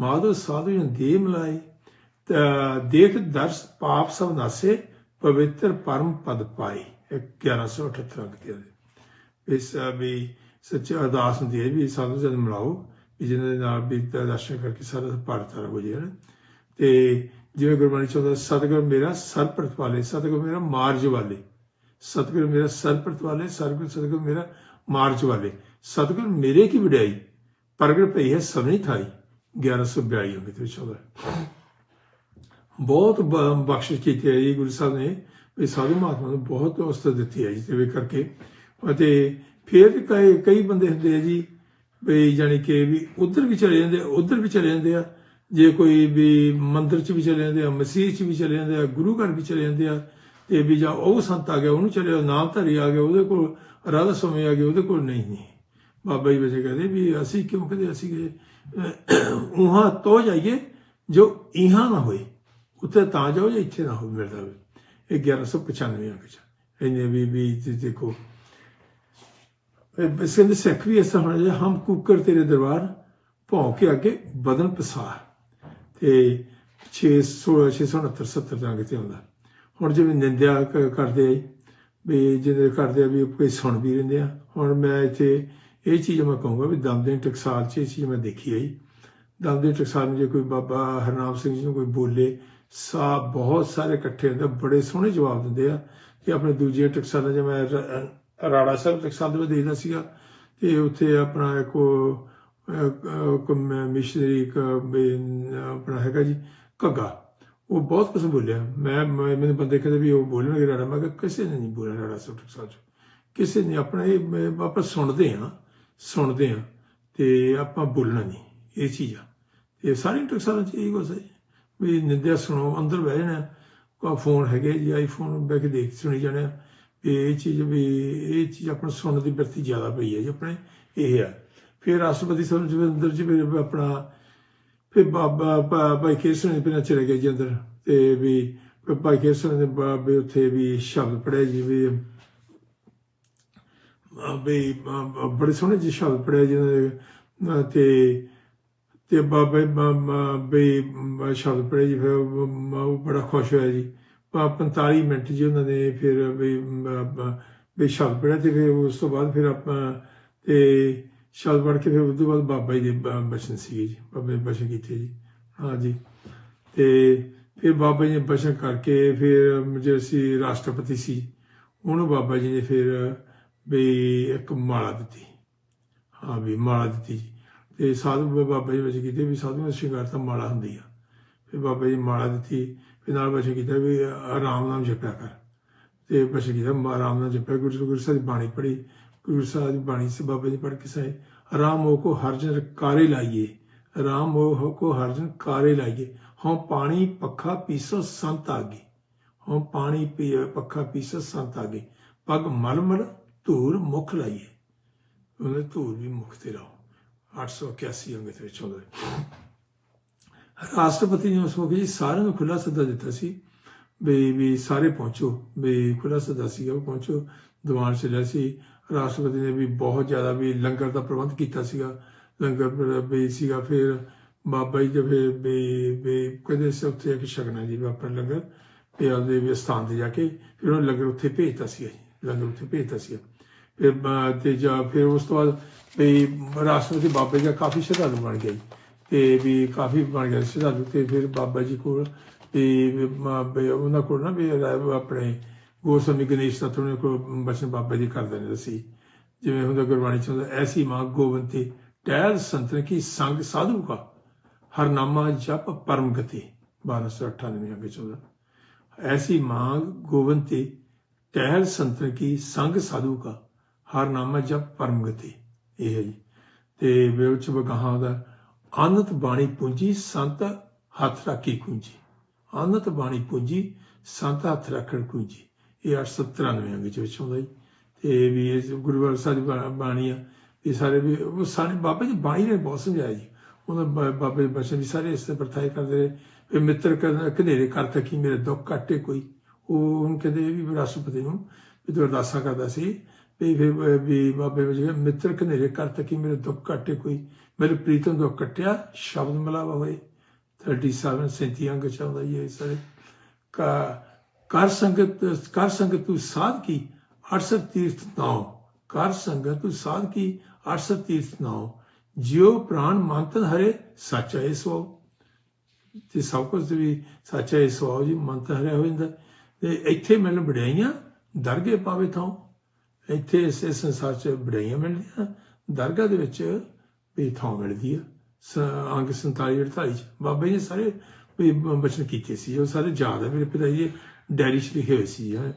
ਮਾਧੋ ਸਾਧੂ ਜਨ ਦੇ ਮਿਲਾਏ, ਤਾਂ ਦੇਖ ਦਰਸ ਪਾਪ ਸਭ ਨਾਸੇ, ਪਵਿੱਤਰ ਪਰਮ ਪਦ ਪਾਏ। ਇਹ 1178 ਅੰਕ ਦੇ ਇਸ ਵੀ ਸੱਚੇ ਅਰਦਾਸ ਹੁੰਦੀ ਹੈ ਵੀ ਸਾਧੂ ਜਨ ਮਿਲਾਓ ਵੀ ਜਿਹਨਾਂ ਦੇ ਨਾਲ ਵੀ ਦਰਸ਼ਨ ਕਰਕੇ ਸਾਰਾ ਭਾਰਤਾਰਾ ਹੋ ਜਾਏ ਤੇ ਜਿਵੇਂ ਗੁਰਬਾਣੀ ਚਾਹੁੰਦਾ ਸਤਿਗੁਰ ਮੇਰਾ ਸਰ ਪ੍ਰਤਵਾਲੇ ਸਤਿਗੁਰ ਮੇਰਾ ਮਾਰਜ ਵਾਲੇ। ਸਤਿਗੁਰ ਮੇਰਾ ਸਰ ਪ੍ਰਤਵਾਲੇ ਸਤਿਗੁਰ ਸਤਿਗੁਰ ਮੇਰਾ ਮਾਰਜ ਵਾਲੇ। ਸਤਿਗੁਰ ਮੇਰੇ ਕੀ ਵਡਿਆਈ? ਪ੍ਰਗਟ ਪਈ ਹੈ ਸਭਨੀ ਥਾਈ 1142 ਅੰਕ ਦੇ ਵਿੱਚ ਆਉਂਦਾ ਬਹੁਤ ਬਖਸ਼ਿਸ਼ ਕੀਤੀ ਹੈ ਜੀ ਗੁਰੂ ਸਾਹਿਬ ਨੇ, ਵੀ ਸਾਧੂ ਮਹਾਤਮਾ ਨੂੰ ਬਹੁਤ ਉਸਤਤ ਦਿੱਤੀ ਹੈ ਜੀ, ਤੇ ਕਰਕੇ। ਅਤੇ ਫਿਰ ਵੀ ਕਈ ਕਈ ਬੰਦੇ ਹੁੰਦੇ ਆ ਜੀ ਵੀ ਜਾਣੀ ਕਿ ਵੀ ਉਧਰ ਵੀ ਚਲੇ ਜਾਂਦੇ ਉਧਰ ਵੀ ਚਲੇ ਜਾਂਦੇ ਆ। ਜੇ ਕੋਈ ਵੀ ਮੰਦਿਰ ਚ ਵੀ ਚਲੇ ਜਾਂਦੇ ਆ ਮਸੀਹ ਚ ਵੀ ਚਲੇ ਜਾਂਦੇ ਆ ਗੁਰੂ ਘਰ ਵੀ ਚਲੇ ਜਾਂਦੇ ਆ ਤੇ ਵੀ ਜਾਂ ਉਹ ਸੰਤ ਆ ਗਿਆ ਉਹਨੂੰ ਚਲੇ ਜਾਓ, ਨਾਮਧਾਰੀ ਆ ਗਿਆ ਉਹਦੇ ਕੋਲ ਰਾਧਾ ਸੁਆਮੀ ਆ ਗਿਆ ਉਹਦੇ ਕੋਲ ਨਹੀਂ ਨਹੀਂ। ਬਾਬਾ ਜੀ ਵੈਸੇ ਕਹਿੰਦੇ ਵੀ ਅਸੀਂ ਕਿਉਂ ਕਹਿੰਦੇ ਅਸੀਂ ਕਿ ਉਹਾਂ ਤੋਂ ਜਾਈਏ ਜੋ ਇਹਾਂ ਨਾ ਹੋਏ। ਉੱਥੇ ਤਾਂ ਜਾਓ ਜੇ ਇੱਥੇ ਨਾ ਹੋਵੇ ਮਿਲਦਾ ਹੋਵੇ। ਇਹ 1195 ਅੰਕ ਚ ਇਹਨੇ ਵੀ ਵੀ ਦੇਖੋ ਕਹਿੰਦੇ ਸਿੱਖ ਵੀ ਐਸਾ ਹੋਣਾ ਚਾਹੀਦਾ ਹਮ ਕੁੱਕਰ ਤੇਰੇ ਦਰਬਾਰ ਭੌਂ ਕੇ ਅੱਗੇ ਬਦਨ ਪਸਾਰ। ਤੇ 600 669 70 ਰੰਗ ਤੇ ਆਉਂਦਾ ਹੁਣ ਜਿਵੇਂ ਨਿੰਦਿਆ ਕ- ਕਰਦੇ ਆ ਜੀ, ਵੀ ਜਿਹਦੇ ਕਰਦੇ ਆ ਵੀ ਕੋਈ ਸੁਣ ਵੀ ਰਹਿੰਦੇ ਆ। ਹੁਣ ਮੈਂ ਇੱਥੇ ਇਹ ਚੀਜ਼ ਮੈਂ ਕਹੂੰਗਾ ਵੀ ਦਮਦਮੀ ਟਕਸਾਲ 'ਚ ਇਹ ਚੀਜ਼ ਮੈਂ ਦੇਖੀ ਹੈ ਜੀ। ਦਮਦਮੀ ਟਕਸਾਲ ਨੂੰ ਜੇ ਕੋਈ ਬਾਬਾ ਹਰਨਾਮ ਸਿੰਘ ਜੀ ਨੂੰ ਕੋਈ ਬੋਲੇ ਸਾ ਬਹੁਤ ਸਾਰੇ ਇਕੱਠੇ ਹੁੰਦੇ ਬੜੇ ਸੋਹਣੇ ਜਵਾਬ ਦਿੰਦੇ ਆ ਕਿ ਆਪਣੇ ਦੂਜੀਆਂ ਟਕਸਾਲਾਂ 'ਚ ਮੈਂ ਰਾੜਾ ਸਾਹਿਬ ਟਕਸਾਲ ਦੇ ਵਿੱਚ ਦੇਖਦਾ ਸੀਗਾ ਤੇ ਉੱਥੇ ਆਪਣਾ ਇੱਕ ਮਿਸ਼ਨਰੀ ਇੱਕ ਆਪਣਾ ਹੈਗਾ ਜੀ, ਘੱਗਾ। ਉਹ ਬਹੁਤ ਕੁਝ ਬੋਲਿਆ। ਮੈਂ ਮੈਨੂੰ ਬੰਦੇ ਕਹਿੰਦੇ ਵੀ ਉਹ ਬੋਲਣਗੇ ਰਾੜਾ। ਮੈਂ ਕਿਹਾ, ਕਿਸੇ ਨੇ ਨਹੀਂ ਬੋਲਿਆ ਰਾੜਾ ਸਾਹਿਬ ਟਕਸਾਲ ਚ। ਕਿਸੇ ਨੇ ਆਪਣਾ ਇਹ ਆਪਾਂ ਸੁਣਦੇ ਆ ਸੁਣਦੇ ਆ ਤੇ ਆਪਾਂ ਬੋਲਣਾ ਨਹੀਂ। ਇਹ ਚੀਜ਼ ਆ। ਇਹ ਸਾਰੀ ਟਕਸਾਲਾਂ ਚ ਇਹ ਕੁਛ ਹੈ ਵੀ ਨਿੰਦਿਆ ਸੁਣੋ ਅੰਦਰ ਬਹਿ ਜਾਣਾ। ਕੋ, ਫੋਨ ਹੈਗੇ ਜੀ ਆਈਫੋਨ ਬਹਿ ਕੇ ਦੇਖ, ਸੁਣੀ ਜਾਣਾ। ਵੀ ਇਹ ਚੀਜ਼ ਵੀ, ਇਹ ਚੀਜ਼ ਆਪਣਾ ਸੁਣਨ ਦੀ ਵਰਤੀ ਜ਼ਿਆਦਾ ਪਈ ਹੈ ਜੀ ਆਪਣੇ, ਇਹ ਆ ਫਿਰ ਰਾਸ਼ਟਰਪਤੀ ਸਾਹਿਬ ਜਿਵੇਂ ਜੀ ਫਿਰ ਆਪਣਾ, ਫਿਰ ਬਾਬਾ ਭਾਈ ਕੇਸਰ ਨੇ ਪਹਿਲਾਂ ਚਲੇ ਗਏ ਜੀ ਅੰਦਰ, ਤੇ ਵੀ ਭਾਈ ਕੇਸਰ ਨੇ ਬਾਬੇ ਉੱਥੇ ਵੀ ਸ਼ਬਦ ਪੜਿਆ ਜੀ, ਵੀ ਅਹ ਬੜੇ ਸੋਹਣੇ ਜਿਹੇ ਸ਼ਬਦ ਪੜਿਆ ਜਿਹਨਾਂ ਤੇ ਤੇ ਬਾਬੇ ਬਈ ਸ਼ਬਦ ਪੜ੍ਹੇ ਜੀ, ਫਿਰ ਉਹ ਬੜਾ ਖੁਸ਼ ਹੋਇਆ ਜੀ। 45 ਮਿੰਟ ਜੀ ਉਹਨਾਂ ਨੇ ਫਿਰ ਵੀ ਵੀ ਸ਼ਬਦ ਪੜਿਆ ਤੇ ਫਿਰ ਉਸ ਤੋਂ ਬਾਅਦ ਫਿਰ ਆਪਾਂ, ਤੇ ਸ਼ਬਦ ਪੜ੍ਹ ਕੇ ਫਿਰ ਉਸ ਤੋਂ ਬਾਅਦ ਬਾਬਾ ਜੀ ਦੇ ਬ- ਬਚਨ ਸੀਗੇ ਜੀ, ਬਾਬੇ ਬਚਨ ਕੀਤੇ ਜੀ। ਹਾਂ ਜੀ। ਤੇ ਫਿਰ ਬਾਬਾ ਜੀ ਨੇ ਬਚਨ ਕਰਕੇ ਫਿਰ ਜਿਹੜੇ ਸੀ ਰਾਸ਼ਟਰਪਤੀ ਸੀ, ਉਹਨੂੰ ਬਾਬਾ ਜੀ ਨੇ ਫਿਰ ਵੀ ਇੱਕ ਮਾਲਾ ਦਿੱਤੀ। ਹਾਂ ਵੀ ਮਾਲਾ ਦਿੱਤੀ ਜੀ। ਤੇ ਸਾਧੂ ਬਾਬਾ ਜੀ ਵਿੱਚ ਕੀਤੇ ਵੀ ਸਾਧੂ ਦਾ ਸ਼ਿੰਗਾਰ ਤਾਂ ਮਾਲਾ ਹੁੰਦੀ ਆ। ਫਿਰ ਬਾਬਾ ਜੀ ਮਾਲਾ ਦਿੱਤੀ ਫਿਰ ਨਾਲ ਬਚਨ ਕੀਤਾ ਵੀ ਆਰਾਮ ਨਾਮ ਜਪਿਆ ਕਰ। ਤੇ ਬਚਨ ਕੀਤਾ ਆਰਾਮ ਨਾਲ ਜਪਿਆ, ਗੁਰੂ ਗੁਰੂ ਸਾਹਿਬ ਦੀ ਬਾਣੀ ਪੜ੍ਹੀ, ਗੁਰੂ ਸਾਹਿਬ ਦੀ ਬਾਣੀ ਸੇ, ਬਾਬਾ ਜੀ ਪੜ੍ਹ ਕੇ ਸਾਏ ਆਰਾਮ ਹੋ ਕੋ ਹਰ ਜਨ ਕਾਰੇ ਲਾਈਏ। ਆਰਾਮ ਹੋ ਕੋ ਹਰ ਜਨ ਕਾਰੇ ਲਾਈਏ। ਹਉ ਪਾਣੀ ਪੱਖਾ ਪੀਸੋ ਸੰਤ ਆਗੇ। ਹਉ ਪਾਣੀ ਪੀ, ਪੱਖਾ ਪੀਸੋ ਸੰਤ ਆਗੇ। ਪਗ ਮਲ ਮਲ ਧੂਰ ਮੁਖ ਲਾਈਏ। ਉਹਨੇ ਧੂਰ ਵੀ ਮੁਖ ਤੇ ਲਾਓ। 881 ਅੰਗ ਵਿੱਚ ਆਉਂਦਾ ਰਾਸ਼ਟਰਪਤੀ ਨੇ ਉਸ ਵਕਤ ਜੀ ਸਾਰਿਆਂ ਨੂੰ ਖੁੱਲਾ ਸੱਦਾ ਦਿੱਤਾ ਸੀ ਵੀ ਵੀ ਸਾਰੇ ਪਹੁੰਚੋ, ਵੀ ਖੁੱਲਾ ਸੱਦਾ ਸੀਗਾ ਉਹ ਪਹੁੰਚੋ, ਦੀਵਾਨ ਚੱਲਿਆ ਸੀ। ਰਾਸ਼ਟਰਪਤੀ ਨੇ ਵੀ ਬਹੁਤ ਜ਼ਿਆਦਾ ਵੀ ਲੰਗਰ ਦਾ ਪ੍ਰਬੰਧ ਕੀਤਾ ਸੀਗਾ। ਲੰਗਰ ਵੀ ਸੀਗਾ, ਫਿਰ ਬਾਬਾ ਜੀ ਦੇ ਫਿਰ ਵੀ ਵੀ ਕਹਿੰਦੇ ਸੀ ਉੱਥੇ ਇੱਕ ਸ਼ਗਨਾ ਜੀ ਵੀ ਆਪਣਾ ਲੰਗਰ ਤੇ ਉਹਦੇ ਵੀ ਸਥਾਨ ਤੇ ਜਾ ਕੇ ਫਿਰ ਉਹ ਲੰਗਰ ਉੱਥੇ ਭੇਜਤਾ ਸੀ ਲੰਗਰ ਉੱਥੇ ਭੇਜਤਾ ਸੀ ਫਿਰ ਤੇ ਜਾ ਫਿਰ ਉਸ ਤੋਂ ਬਾਅਦ ਵੀ ਰਾਸ਼ਟਰਪਤੀ ਬਾਬਾ ਜੀ ਦਾ ਕਾਫੀ ਸ਼ਰਧਾਲੂ ਬਣ ਗਿਆ ਜੀ। ਤੇ ਵੀ ਕਾਫੀ ਬਣ ਗਏ ਸ਼ਰਧਾਲੂ ਤੇ ਫਿਰ ਬਾਬਾ ਜੀ ਕੋਲ ਤੇ ਉਹਨਾਂ ਕੋਲ ਨਾ ਵੀ ਆਪਣੇ ਗੋਸਵਾਮੀ ਗਣੇਸ਼ ਨਾਥ ਨੇ ਕੋਲ ਬਚਨ ਬਾਬਾ ਜੀ ਕਰਦੇ ਨੇ ਸੀ। ਜਿਵੇਂ ਹੁੰਦਾ ਗੁਰਬਾਣੀ ਚ ਹੁੰਦਾ, ਐਸੀ ਮਾਂ ਗੋਵੰਤੀ, ਟਹਿਲ ਸੰਤਨ ਕੀ ਸੰਗ ਸਾਧੂ ਕਾ? ਹਰਨਾਮਾ ਜਪ ਪਰਮ ਗਤੀ। 1298 ਵਿੱਚ ਹੁੰਦਾ ਐਸੀ ਮਾਂ ਗੋਵੰਤੀ, ਟਹਿਲ ਸੰਤਨ ਕੀ ਸੰਗ ਸਾਧੂ ਕਾ? ਹਰਨਾਮਾ ਜਪ ਪਰਮ ਗਤੀ। ਇਹ ਹੈ ਜੀ। ਤੇ ਵਿੱਚ ਬਗਾਹਾਂ ਦਾ ਆਨੰਦ ਬਾਣੀ ਪੂੰਜੀ ਸੰਤ ਹੱਥ ਰੱਖੀ ਕੁੰਜੀ ਆਨੰਦ ਬਾਣੀ ਪੂੰਜੀ ਸੰਤ ਹੱਥ ਰੱਖਣ ਕੁੰਜੀ ਇਹ 893 ਅੰਗ ਵਿੱਚ ਆਉਂਦਾ ਜੀ। ਤੇ ਵੀ ਇਹ ਗੁਰੂ ਗ੍ਰੰਥ ਸਾਹਿਬ ਬਾਣੀ ਆ। ਇਹ ਸਾਰੇ ਵੀ, ਉਹ ਸਾਰੇ ਬਾਬਾ ਜੀ ਬਾਣੀ ਨੇ ਬਹੁਤ ਸਮਝਾਇਆ ਜੀ। ਉਹਨਾਂ ਬਾਬੇ ਦੇ ਬਚਨ ਵੀ ਸਾਰੇ ਇਸ ਤੇ ਵਰਤਾਏ ਕਰਦੇ ਰਹੇ। ਵੀ ਮਿੱਤਰ ਕਨੇਰੇ ਕਰ ਤਕੀ, ਮੇਰੇ ਦੁੱਖ ਕਾਟੇ ਕੋਈ। ਉਹ ਉਹਨੂੰ ਕਹਿੰਦੇ ਵੀ ਰਾਸ਼ਟਰਪਤੀ ਨੂੰ ਵੀ ਤੂੰ ਅਰਦਾਸਾਂ ਕਰਦਾ ਸੀ। ਵੀ ਫਿਰ, ਵੀ ਬਾਬੇ ਵਿੱਚ ਮਿੱਤਰ ਕਨੇਰੇ ਕਰ ਤਕੀ, ਮੇਰੇ ਦੁੱਖ ਕਾਟੇ ਕੋਈ। ਮੇਰੇ ਪ੍ਰੀਤਮ ਦੁੱਖ ਕਟਿਆ, ਸ਼ਬਦ ਮਿਲਾਵਾ ਹੋਏ 37 37 ਅੰਗ ਚ ਇਹ ਸਾਰੇ ਕਾ- ਕਰ ਸੰਗਤ ਕਰ ਸੰਗਤ ਤੂੰ ਸਾਧ ਕੀ 68 ਤੀਰਥ ਨਾਉ ਕਰ ਸੰਗਤ ਤੂੰ ਸਾਧ ਕੀ 68 ਤੀਰਥ ਨਾਉ ਜਿਉ ਪ੍ਰਾਨ ਮੰਤਨ ਹਰੇ, ਸੱਚਾ ਇਹ ਸੋ ਤੇ ਸਭ ਕੁਝ ਵੀ ਸੱਚਾ ਇਹ ਸੋ ਜੀ ਮੰਤ ਹਰਿਆ ਹੋ ਜਾਂਦਾ। ਤੇ ਇੱਥੇ ਮੈਨੂੰ ਵਡਿਆਈਆਂ ਦਰਗੇ ਪਾਵੇ ਥਾਂ। ਇੱਥੇ ਇਸੇ ਸੰਸਾਰ ਚ ਵਡਿਆਈਆਂ ਮਿਲਦੀਆਂ। ਦਰਗਾਹ ਦੇ ਵਿੱਚ ਵੀ ਥਾਂ ਮਿਲਦੀ ਆ ਅੰਗ 47 48 ਚ ਬਾਬਾ ਜੀ ਨੇ ਸਾਰੇ ਵੀ ਬਚਨ ਕੀਤੇ ਸੀ ਉਹ ਸਾਰੇ ਯਾਦ ਹੈ ਮੇਰੇ ਪਿਤਾ ਜੀ ਡਾਇਰੀ ਚ ਲਿਖੇ ਹੋਏ ਸੀ ਹੈਂ।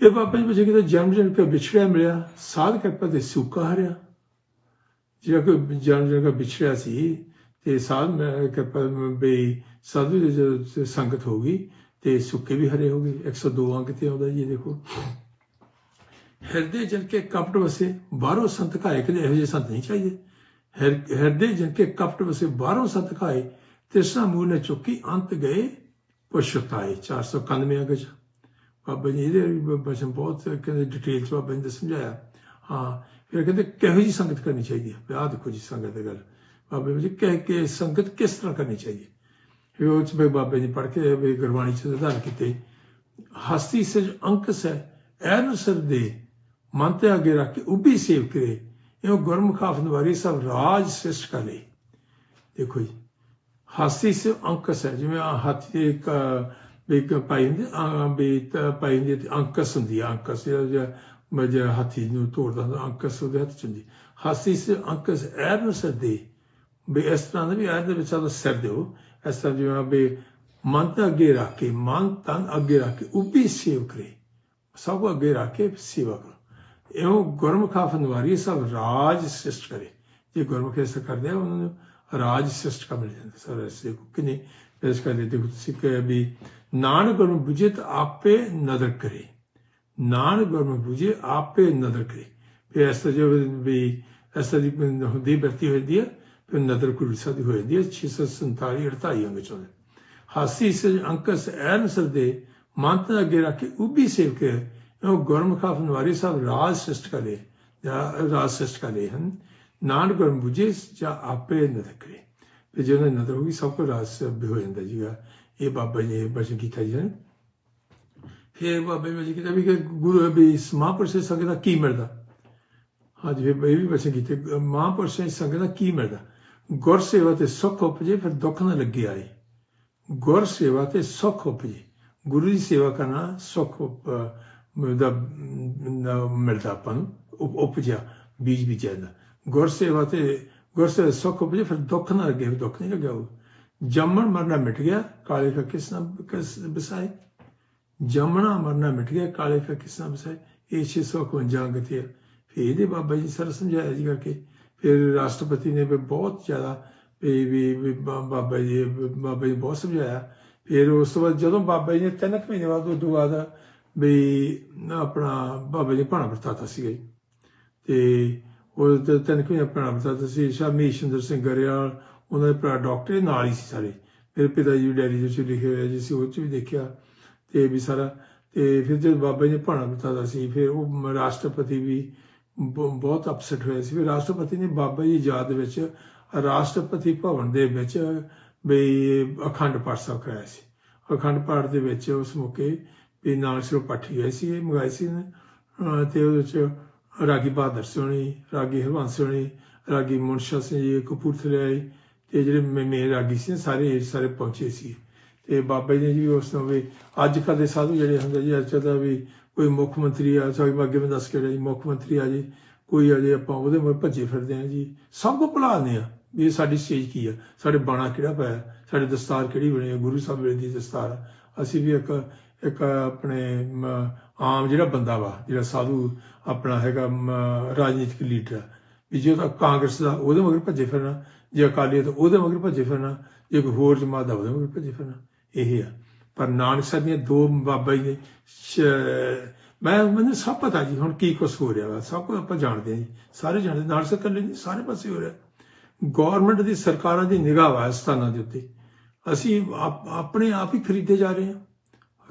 ਇਹ ਬਾਬਾ ਜੀ ਬਚੇ ਕਿਤੇ ਜਨਮ ਜਨ ਕਾ ਵਿਛੜਿਆ ਮਿਲਿਆ ਸਾਧ ਕਿਰਪਾ ਤੇ ਸੁੱਕਾ ਹਰਿਆ ਜਿਹੜਾ ਕੋਈ ਜਨਮ ਜਨ ਕਾ ਵਿਛੜਿਆ ਸੀ ਤੇ ਸਾਧ ਕਿਰਪਾ ਬਈ ਸਾਧੂ ਦੀ ਸੰਗਤ ਹੋ ਗਈ ਤੇ ਸੁੱਕੇ ਵੀ ਹਰੇ ਹੋ ਗਏ 102 ਅੰਕ ਤੇ ਆਉਂਦਾ ਜੀ ਦੇਖੋ ਹਿਰਦੇ ਜਨ ਕੇ ਕਪਟ ਵਸੇ ਬਾਹਰੋਂ ਸੰਤ ਘਾਏ ਕਿ ਇਹੋ ਜਿਹੇ ਸੰਤ ਨਹੀਂ ਚਾਹੀਦੇ। ਹਿਰਦੇ ਜਨ ਕੇ ਕਪਟ ਵਸੇ ਬਾਹਰੋਂ ਸੰਤ ਘਾਏ, ਤ੍ਰਿਸ਼ਨਾ ਮੂਲ ਨੇ ਚੁੱਕੀ ਅੰਤ ਗਏ ਪੁਸ਼ਤਾਏ 491 ਅੰਕ ਬਾਬਾ ਜੀ ਇਹਦੇ ਬਚਨ ਬਹੁਤ ਕਹਿੰਦੇ ਡਿਟੇਲ ਚ ਬਾਬਾ ਜੀ ਨੇ ਸਮਝਾਇਆ। ਹਾਂ, ਫਿਰ ਕਹਿੰਦੇ ਕਿਹੋ ਜੀ ਸੰਗਤ ਕਰਨੀ ਚਾਹੀਦੀ ਹੈ? ਆਹ ਦੇਖੋ ਜੀ ਸੰਗਤ ਦੀ ਗੱਲ। ਬਾਬੇ ਜੀ ਕਹਿ ਕੇ ਸੰਗਤ ਕਿਸ ਤਰ੍ਹਾਂ ਕਰਨੀ ਚਾਹੀਦੀ ਹੈ? ਫਿਰ ਉਹ ਚ ਵੀ ਬਾਬੇ ਨੇ ਪੜ੍ਹ ਕੇ ਵੀ ਗੁਰਬਾਣੀ ਚ ਸੁਧਾਰ ਕੀਤੇ। ਹਸਤੀ ਸਿਰ ਅੰਕਸ ਹੈ, ਐਨ ਸਰ ਦੇ ਮਨ ਤੇ ਅੱਗੇ ਰੱਖ ਕੇ, ਉਭੀ ਸੇਵ ਕਰੇ ਇਹ ਗੁਰਮੁਖਾਫ ਨਿਵਾਰੀ ਸਭ ਰਾਜ ਸ੍ਰਿਸ਼ਟ ਕਰੇ। ਦੇਖੋ ਜੀ, ਹਾਸੀ ਸੇ ਅੰਕਸ ਹੈ। ਜਿਵੇਂ ਆਹ ਹਾਥੀ ਇੱਕ, ਵੀ ਪਾਈ ਹੁੰਦੀ ਆ ਵੀ ਪਾਈ ਹੁੰਦੀ ਤੇ ਅੰਕਸ ਹੁੰਦੀ ਆ ਅੰਕਸ। ਜਿਹੜਾ ਹਾਥੀ ਨੂੰ ਤੋੜਦਾ ਹੁੰਦਾ, ਅੰਕਸ ਉਹਦੇ ਹੱਥ ਚ ਹੁੰਦੀ। ਹਾਸੀ ਸੇ ਅੰਕਸ ਐਰ ਨੂੰ ਸਦੇ ਵੀ ਇਸ ਤਰ੍ਹਾਂ ਦਾ ਵੀ ਐਰ ਦੇ ਵਿੱਚ ਆਦਾ ਸਿਰ ਦਿਓ। ਇਸ ਤਰ੍ਹਾਂ ਜਿਵੇਂ ਵੀ ਮਨ ਤਾਂ ਅੱਗੇ ਰੱਖ ਕੇ, ਮਨ ਤਨ ਅੱਗੇ ਰੱਖ ਕੇ ਉਪੀ ਸੇਵ ਕਰੇ ਸਭ ਅੱਗੇ ਰੱਖ ਕੇ ਸੇਵਾ ਕਰੋ। ਇਹੋ ਗੁਰਮੁਖਾਫ ਨਿਵਾਰੀ ਸਭ ਰਾਜ ਸ੍ਰਿਸ਼ਟ ਕਰੇ। ਜੇ ਗੁਰਮੁਖ ਇਸ ਕਰਦੇ ਆ, ਉਹਨਾਂ ਨੂੰ ਰਾਜ ਸ੍ਰਿਸ਼ਟ ਕਰ ਮਿਲ ਜਾਂਦਾ। ਸਰ ਐਸੇ ਕਿਨੇ ਇਸ ਕਰਕੇ ਦੇਖੋ ਤੁਸੀਂ ਕਿ ਵੀ ਨਾਨਕ ਗੁਰਮ ਬੁਝੇ ਆਪੇ ਨਦਰ ਕਰੇ। ਨਾਨਕ ਗੁਰਮ ਬੁਝੇ ਆਪੇ ਨਦਰ ਕਰੇ। ਫਿਰ ਇਸ ਤਰ੍ਹਾਂ ਜੋ ਵੀ ਇਸ ਤਰ੍ਹਾਂ ਦੀ ਹੁੰਦੀ ਵਰਤੀ ਹੋਈ ਹੈ ਫਿਰ ਨਦਰ ਕੁਲ ਸਦੀ ਹੋਈ ਹੈ 647 48 ਅੰਗ ਚੋਂ। ਹਾਸੀ ਸੇ ਅੰਕਸ ਐਨ ਸਰਦੇ ਮੰਤ ਅੱਗੇ ਰੱਖ ਕੇ ਉਬੀ ਸੇਵ ਕੇ ਉਹ ਗੁਰਮੁਖਾਫ ਸਾਹਿਬ ਰਾਜ ਸ੍ਰਿਸ਼ਟ ਕਰੇ ਜਾਂ ਰਾਜ ਸ੍ਰਿਸ਼ਟ ਕਰੇ ਹਨ। ਨਾਨਕ ਗੁਰਮ ਬੁਝੇ, ਜਾਂ ਆਪੇ ਨਦਰ ਤੇ ਜਦੋਂ ਨਦਰ ਹੋਗੀ ਸਭ ਕੋ ਰਾਜ ਵੀ ਹੋ ਜਾਂਦਾ ਜੀਗਾ ਇਹ ਬਾਬਾ ਜੀ ਬਚਨ ਕੀਤਾ ਜੀ ਨੇ। ਫਿਰ ਬਾਬੇ ਜੀ ਕੀਤਾ ਵੀ ਗੁਰੂ ਵੀ ਮਹਾਂਪੁਰਸ਼ ਸੰਗਤ ਦਾ ਕੀ ਮਿਲਦਾ? ਹਾਂਜੀ ਫਿਰ ਇਹ ਵੀ ਬਚਨ ਕੀਤੇ, ਮਹਾਂਪੁਰਸ਼ ਸੰਗਤ ਦਾ ਕੀ ਮਿਲਦਾ? ਗੁਰ ਸੇਵਾ ਤੇ ਸੁੱਖ ਉਪਜੇ, ਫਿਰ ਦੁੱਖ ਨਾ ਲੱਗੇ ਆਏ। ਗੁਰ ਸੇਵਾ ਤੇ ਸੁੱਖ ਉਪਜੇ। ਗੁਰੂ ਦੀ ਸੇਵਾ ਕਰਨਾ ਸੁੱਖ ਦਾ ਮਿਲਦਾ ਆਪਾਂ ਨੂੰ ਉਪਜਿਆ, ਬੀਜ ਬੀਜਿਆ ਜਾਂਦਾ। ਗੁਰ ਤੇ, ਗੁਰ ਸੁੱਖ ਉਪਜੇ, ਫਿਰ ਦੁੱਖ ਨਾ ਲੱਗੇ ਦੁੱਖ ਨਹੀਂ ਲੱਗਿਆ ਜੰਮਣ ਮਰਨਾ ਮਿਟ ਗਿਆ, ਕਾਲੇ ਕਾ ਕਿਸ ਨਾ ਕਿਸ ਬਸਾਏ? ਜੰਮਣਾ ਮਰਨਾ ਮਿਟ ਗਿਆ, ਕਾਲੇ ਕਾ ਕਿਸ ਨਾ ਇਹ 651 ਅੰਗ ਤੇ ਫਿਰ ਇਹਦੇ ਬਾਬਾ ਜੀ ਸਰ ਸਮਝਾਇਆ ਜੀ ਕਰਕੇ, ਫਿਰ ਰਾਸ਼ਟਰਪਤੀ ਨੇ ਵੀ ਬਹੁਤ ਜ਼ਿਆਦਾ ਵੀ ਬਾਬਾ ਜੀ ਬਾਬਾ ਜੀ ਬਹੁਤ ਸਮਝਾਇਆ। ਫਿਰ ਉਸ ਤੋਂ ਬਾਅਦ ਜਦੋਂ ਬਾਬਾ ਜੀ ਨੇ ਤਿੰਨ ਮਹੀਨੇ ਬਾਅਦ ਉਹ ਉਦੋਂ ਬਾਅਦ ਵੀ ਆਪਣਾ ਬਾਬਾ ਜੀ ਭਾਣਾ ਵਰਤਾਤਾ ਸੀਗਾ ਜੀ। ਤੇ ਉਹ ਤਿੰਨ ਮਹੀਨੇ ਭਾਣਾ ਵਰਤਾਤਾ ਸੀ, ਸ਼ਾਮੀ ਸ਼ਿੰਦਰ ਸਿੰਘ ਗਰੇਵਾਲ, ਉਹਨਾਂ ਦੇ ਭਰਾ ਡਾਕਟਰ ਨਾਲ ਹੀ ਸੀ ਸਾਰੇ। ਮੇਰੇ ਪਿਤਾ ਜੀ ਡੈਰੀ ਵਿੱਚ ਲਿਖੇ ਹੋਇਆ ਜੀ ਸੀ ਉਹ ਚ ਵੀ ਦੇਖਿਆ। ਤੇ ਵੀ ਸਾਰਾ। ਤੇ ਫਿਰ ਜਦ ਬਾਬਾ ਜੀ ਭਾਣਾ ਵਰਤਾਤਾ ਸੀ, ਫਿਰ ਉਹ ਰਾਸ਼ਟਰਪਤੀ ਵੀ ਬਹੁਤ ਅਪਸੈਟ ਹੋਇਆ ਸੀ। ਫਿਰ ਰਾਸ਼ਟਰਪਤੀ ਨੇ ਬਾਬਾ ਜੀ ਯਾਦ ਵਿੱਚ ਰਾਸ਼ਟਰਪਤੀ ਭਵਨ ਦੇ ਵਿੱਚ ਵੀ ਅਖੰਡ ਪਾਠ ਸਾਹਿਬ ਕਰਾਇਆ ਸੀ। ਅਖੰਡ ਪਾਠ ਦੇ ਵਿੱਚ ਉਸ ਮੌਕੇ ਵੀ ਨਾਲ ਸਿਰੋਂ ਪਾਠੀ ਗਏ ਸੀ, ਇਹ ਮੰਗਾਈ ਸੀ ਨੇ ਤੇ ਉਹਦੇ ਵਿੱਚ ਰਾਗੀ ਬਹਾਦਰ ਸੋਣੀ ਰਾਗੀ ਹਰਵੰਸ ਸੋਣੀ ਰਾਗੀ ਮੁਨਸ਼ਾ ਸਿੰਘ ਜੀ, ਕਪੂਰਥਲੇ ਆਏ। ਤੇ ਜਿਹੜੇ ਮੇ ਰਾਗੀ ਸੀ, ਸਾਰੇ ਸਾਰੇ ਪਹੁੰਚੇ ਸੀ। ਤੇ ਬਾਬਾ ਜੀ ਨੇ ਜੀ ਉਸ ਨੂੰ ਵੀ ਅੱਜ ਕੱਲ੍ਹ ਦੇ ਸਾਧੂ ਜਿਹੜੇ ਹੁੰਦੇ ਜੀ, ਅੱਜ ਦਾ ਵੀ ਕੋਈ ਮੁੱਖ ਮੰਤਰੀ ਆ ਸਾਡੀ ਅੱਗੇ ਮੈਂ ਦੱਸ ਕੇ ਜੀ, ਮੁੱਖ ਮੰਤਰੀ ਆ ਜੀ, ਕੋਈ ਅਜੇ ਆਪਾਂ ਉਹਦੇ ਮੋਰ ਭੱਜੇ ਫਿਰਦੇ ਆ ਜੀ, ਸਭ ਕੋ ਭੁਲਾਉਂਦੇ ਆ ਵੀ ਇਹ ਸਾਡੀ ਸਟੇਜ ਕੀ ਆ, ਸਾਡੇ ਬਾਣਾ ਕਿਹੜਾ ਪਾਇਆ ਸਾਡੇ ਦਸਤਾਰ ਕਿਹੜੀ ਬਣੀ ਹੈ ਗੁਰੂ ਸਾਹਿਬ ਵੇਲੇ ਦੀ ਦਸਤਾਰ ਅਸੀਂ ਵੀ ਇੱਕ ਇੱਕ ਆਪਣੇ ਆਮ ਜਿਹੜਾ ਬੰਦਾ ਵਾ, ਜਿਹੜਾ ਸਾਧੂ ਆਪਣਾ ਹੈਗਾ ਰਾਜਨੀਤਿਕ ਲੀਡਰ ਵੀ ਜੇ ਤਾਂ ਕਾਂਗਰਸ ਦਾ ਉਹਦੇ ਮਗਰ ਭੱਜੇ ਫਿਰਨਾ, ਜੇ ਅਕਾਲੀ ਤਾਂ ਉਹਦੇ ਮਗਰ ਭੱਜੇ ਫਿਰਨਾ, ਜੇ ਕੋਈ ਹੋਰ ਜਮਾਤ ਦਾ ਉਹਦੇ ਮਗਰ ਭੱਜੇ ਫਿਰਨਾ, ਇਹ ਆ। ਪਰ ਨਾਨਕ ਸਾਹਿਬ ਦੀਆਂ ਦੋ ਬਾਬਾ ਜੀ ਨੇ ਮੈਂ ਮੈਨੂੰ ਸਭ ਪਤਾ ਜੀ, ਹੁਣ ਕੀ ਕੁਝ ਹੋ ਰਿਹਾ ਵਾ, ਸਭ ਕੁਝ ਆਪਾਂ ਜਾਣਦੇ ਹਾਂ ਜੀ, ਸਾਰੇ ਜਾਣਦੇ, ਨਾਨਕ ਸਾਹਿਬ ਕੱਲੇ ਨਹੀਂ, ਸਾਰੇ ਪਾਸੇ ਹੋ ਰਿਹਾ। ਗਵਰਨਮੈਂਟ ਦੀ ਸਰਕਾਰਾਂ ਦੀ ਨਿਗਾਹ ਵਾ ਸਥਾਨਾਂ ਦੇ ਉੱਤੇ। ਅਸੀਂ ਆਪਣੇ ਆਪ ਹੀ ਖਰੀਦੇ ਜਾ ਰਹੇ ਹਾਂ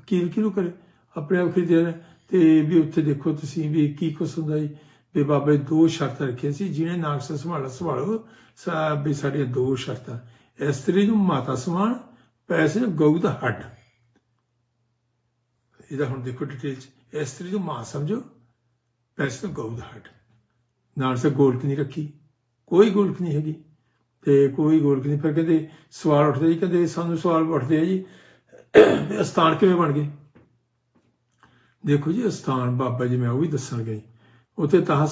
ਵਕੀਲ ਕਿਹਨੂੰ ਕਰੇ? ਆਪਣੇ ਆਪ ਖਰੀਦੇ ਤੇ ਵੀ ਉੱਥੇ ਦੇਖੋ ਤੁਸੀਂ ਵੀ ਕੀ ਕੁਛ ਹੁੰਦਾ ਜੀ। ਵੀ ਬਾਬੇ ਦੋ ਸ਼ਰਤਾਂ ਰੱਖੀਆਂ ਸੀ। ਜਿਹਨੇ ਨਾਨਕ ਸੰਭਾਲਾ ਸੰਭਾਲੋ ਵੀ ਸਾਡੀਆਂ ਦੋ ਸ਼ਰਤਾਂ। ਇਸਤਰੀ ਨੂੰ ਮਾਤਾ ਸਮਾਨ ਪੈਸੇ ਨੂੰ ਗਊ ਦਾ ਹੱਡ। ਇਹਦਾ ਹੁਣ ਦੇਖੋ ਡਿਟੇਲ ਚ। ਇਸਤਰੀ ਨੂੰ ਮਾਂ ਸਮਝੋ, ਪੈਸੇ ਨੂੰ ਗਊ ਦਾ ਹੱਡ। ਨਾਨਕ ਸਾਹਿਬ ਗੋਲਕ ਨਹੀਂ ਰੱਖੀ। ਕੋਈ ਗੋਲਕ ਨਹੀਂ ਹੈਗੀ। ਤੇ ਕੋਈ ਗੋਲਕ ਨਹੀਂ। ਫਿਰ ਕਹਿੰਦੇ ਸਵਾਲ ਉੱਠਦੇ ਜੀ। ਕਹਿੰਦੇ ਸਾਨੂੰ ਸਵਾਲ ਉੱਠਦੇ ਆ ਜੀ। ਸਥਾਨ ਕਿਵੇਂ ਬਣ ਗਏ? ਦੇਖੋ ਜੀ ਸਥਾਨ ਬਾਬਾ ਜੀ, ਮੈਂ ਉਹ ਵੀ ਦੱਸਣ ਗਈ ਉੱਥੇ ਤਾਂ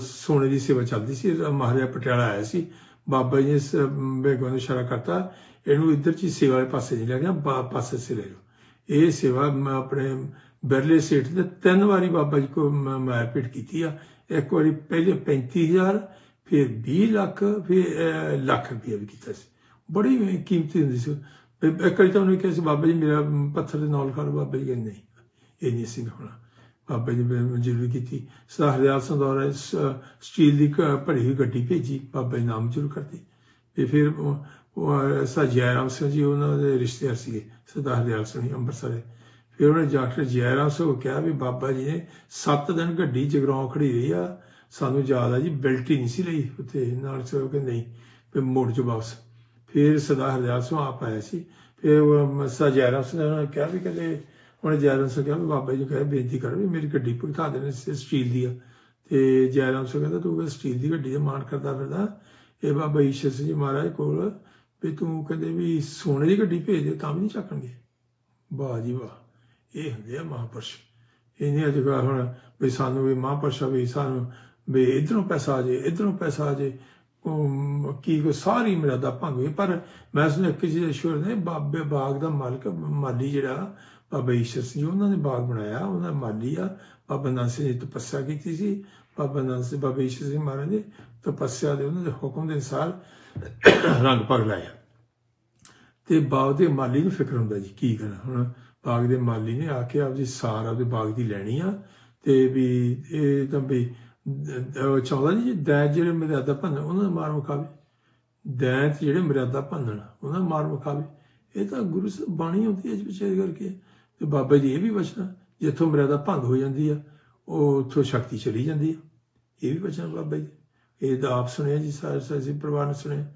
ਸੋਨੇ ਦੀ ਸੇਵਾ ਚੱਲਦੀ ਸੀ ਮਹਾਰਾਜਾ ਪਟਿਆਲਾ ਆਇਆ ਸੀ। ਬਾਬਾ ਜੀ ਨੇ ਬੇਗੋਂ ਨੂੰ ਇਸ਼ਾਰਾ ਕਰਤਾ, ਇਹਨੂੰ ਇੱਧਰ ਚ ਸੇਵਾ ਦੇ ਪਾਸੇ ਨਹੀਂ ਲੈ ਗਿਆ ਪਾਸੇ ਸੇ ਲੈ ਇਹ ਸੇਵਾ ਮੈਂ, ਆਪਣੇ ਬਰਲੇ ਸੇਠ ਦੇ ਤਿੰਨ ਵਾਰੀ ਬਾਬਾ ਜੀ ਕੋ ਮੈਂ ਭੇਟ ਕੀਤੀ ਆ। ਇੱਕ ਵਾਰੀ ਪਹਿਲੇ 35000 ਫਿਰ 20 ਲੱਖ, ਫਿਰ ਲੱਖ ਰੁਪਏ ਵੀ ਕੀਤਾ ਸੀ। ਬੜੀ ਕੀਮਤੀ ਹੁੰਦੀ ਸੀ। ਇੱਕ ਵਾਰੀ ਤਾਂ ਉਹਨੇ ਕਿਹਾ ਸੀ, ਬਾਬਾ ਜੀ, ਮੇਰਾ ਪੱਥਰ ਦੇ ਨਾਲ ਕਰ ਬਾਬਾ ਜੀ ਕਹਿੰਦੇ ਨਹੀਂ ਇਹ ਨਹੀਂ ਸੀ ਹੋਣਾ। ਬਾਬਾ ਜੀ ਨੇ ਮਨਜ਼ੂਰੀ ਕੀਤੀ। ਸਰਦਾਰ ਹਰਿਆਲ ਸਿੰਘ ਦੁਆਰਾ ਸਟੀਲ ਦੀ ਭਰੀ ਹੋਈ ਗੱਡੀ ਭੇਜੀ, ਬਾਬਾ ਜੀ ਨਾਮ ਜ਼ਰੂਰ ਕਰਤੇ ਤੇ ਫਿਰ ਸਾ ਜੈਰਾਮ ਸਿੰਘ ਜੀ, ਉਹਨਾਂ ਦੇ ਰਿਸ਼ਤੇਦਾਰ ਸੀਗੇ, ਸਰਦਾਰ ਹਰਿਆਲ ਸਿੰਘ ਅੰਮ੍ਰਿਤਸਰ ਦੇ। ਫਿਰ ਉਹਨੇ ਡਾਕਟਰ ਜੈਰਾਮ ਸਿੰਘ ਕਿਹਾ ਵੀ ਬਾਬਾ ਜੀ ਨੇ 7 ਦਿਨ ਗੱਡੀ ਜਗਰਾਉਂ ਖੜੀ ਰਹੀ ਆ, ਸਾਨੂੰ ਯਾਦ ਆ ਜੀ, ਬੈਲਟ ਹੀ ਨਹੀਂ ਸੀ ਲਈ, ਉੱਥੇ ਨਾਲ ਸੋ ਕਿ ਨਹੀਂ ਵੀ ਮੋੜ ਚ ਵਾਪਸ। ਫਿਰ ਸਦਾ ਹਰਦਿਆਲ ਸਿੰਘ ਆਪ ਆਇਆ ਸੀ। ਫਿਰ ਉਹ ਮਸਾ ਸਿੰਘ ਨੇ ਕਿਹਾ ਵੀ ਕਹਿੰਦੇ, ਉਹਨੇ ਜੈਰਾਮ ਸਿੰਘ ਕਿਹਾ ਬਾਬਾ ਜੀ ਨੂੰ ਬੇਨਤੀ ਕਰ ਵੀ ਮੇਰੀ ਗੱਡੀ ਭੁਗਤਾ ਦੇਣ ਸਟੀਲ ਦੀ ਆ। ਤੇ ਜੈਰਾਮ ਸਿੰਘ ਕਹਿੰਦਾ, ਤੂੰ ਸਟੀਲ ਦੀ ਗੱਡੀ ਦਾ ਮਾਣ ਕਰਦਾ ਫਿਰਦਾ। ਇਹ ਬਾਬਾ ਈਸ਼ਰ ਸਿੰਘ ਜੀ ਮਹਾਰਾਜ ਕੋਲ ਵੀ ਤੂੰ ਕਹਿੰਦੇ ਵੀ ਸੋਨੇ ਦੀ ਗੱਡੀ ਭੇਜ ਦੇ ਤਾਂ ਵੀ ਨਹੀਂ ਚੱਕਣਗੇ। ਵਾਹ ਜੀ ਵਾਹ, ਇਹ ਹੁੰਦੇ ਆ ਮਹਾਂਪੁਰਸ਼। ਇਹਨੇ ਅੱਜ ਹੁਣ ਵੀ ਸਾਨੂੰ ਵੀ ਮਹਾਂਪੁਰਸ਼ਾ ਵੀ ਸਾਨੂੰ ਵੀ ਇਧਰੋਂ ਪੈਸਾ ਆ ਜੇ ਇਧਰੋਂ ਪੈਸਾ ਆ ਜੇ ਕੀ ਕੋ ਸਾਰੀ ਮਰਦਾ ਭੰਗ ਪਰ ਮੈਂ ਸੁਣਿਆ ਇੱਕ ਚੀਜ਼ ਨੇ, ਬਾਬੇ ਬਾਗ ਦਾ ਮਾਲਕ, ਮਾਲੀ ਜਿਹੜਾ, ਬਾਬਾ ਈਸ਼ਰ ਸਿੰਘ ਉਹਨਾਂ ਨੇ ਬਾਗ ਬਣਾਇਆ, ਉਹਨਾਂ ਮਾਲੀ ਆ। ਬਾਬਾ ਨਾਨਕ ਸਿੰਘ ਤਪੱਸਿਆ ਕੀਤੀ ਸੀ। ਬਾਬਾ ਨਾਨਕ ਸਿੰਘ, ਬਾਬਾ ਈਸ਼ਰ ਸਿੰਘ ਮਹਾਰਾਜ ਨੇ ਤਪੱਸਿਆ ਦੇ ਉਹਨਾਂ ਦੇ ਹੁਕਮ ਦੇ ਅਨੁਸਾਰ ਰੰਗ ਪਗ ਲਾਇਆ। ਤੇ ਬਾਗ ਦੇ ਮਾਲੀ ਨੂੰ ਫਿਕਰ ਹੁੰਦਾ ਜੀ, ਕੀ ਕਰਾਂ ਹੁਣ? ਬਾਗ ਦੇ ਮਾਲੀ ਨੇ ਆ ਕੇ ਜੀ ਸਾਰ ਆਪਦੇ ਬਾਗ ਦੀ ਲੈਣੀ ਆ, ਤੇ ਵੀ ਇਹ ਤਾਂ ਵੀ ਚਾਹੁੰਦਾ ਜੀ, ਦੈਤ ਜਿਹੜੇ ਮਰਿਆਦਾ ਭੰਨਣ, ਉਹਨਾਂ ਦਾ ਮਾਰ ਮੁਕਾਵੇ ਦੈਤ ਜਿਹੜੇ ਮਰਿਆਦਾ ਭੰਨਣ, ਉਹਨਾਂ ਦਾ ਮਾਰ ਮੁਕਾਵੇ ਇਹ ਤਾਂ ਗੁਰੂ ਸਾਹਿਬ ਬਾਣੀ ਹੁੰਦੀ ਹੈ ਇਸ ਵਿਚਾਰ ਕਰਕੇ ਤੇ ਬਾਬਾ ਜੀ ਇਹ ਵੀ ਬਚਨਾ ਜਿੱਥੋਂ ਮਰਿਆਦਾ ਭੰਗ ਹੋ ਜਾਂਦੀ ਆ, ਉਹ ਉੱਥੋਂ ਸ਼ਕਤੀ ਚਲੀ ਜਾਂਦੀ ਆ। ਇਹ ਵੀ ਬਚਨਾ ਬਾਬਾ ਜੀ। ਇਹ ਤਾਂ ਆਪ ਸੁਣਿਆ ਜੀ, ਸਾਰੇ ਸਾਰੇ ਪਰਿਵਾਰ ਨੇ ਸੁਣਿਆ।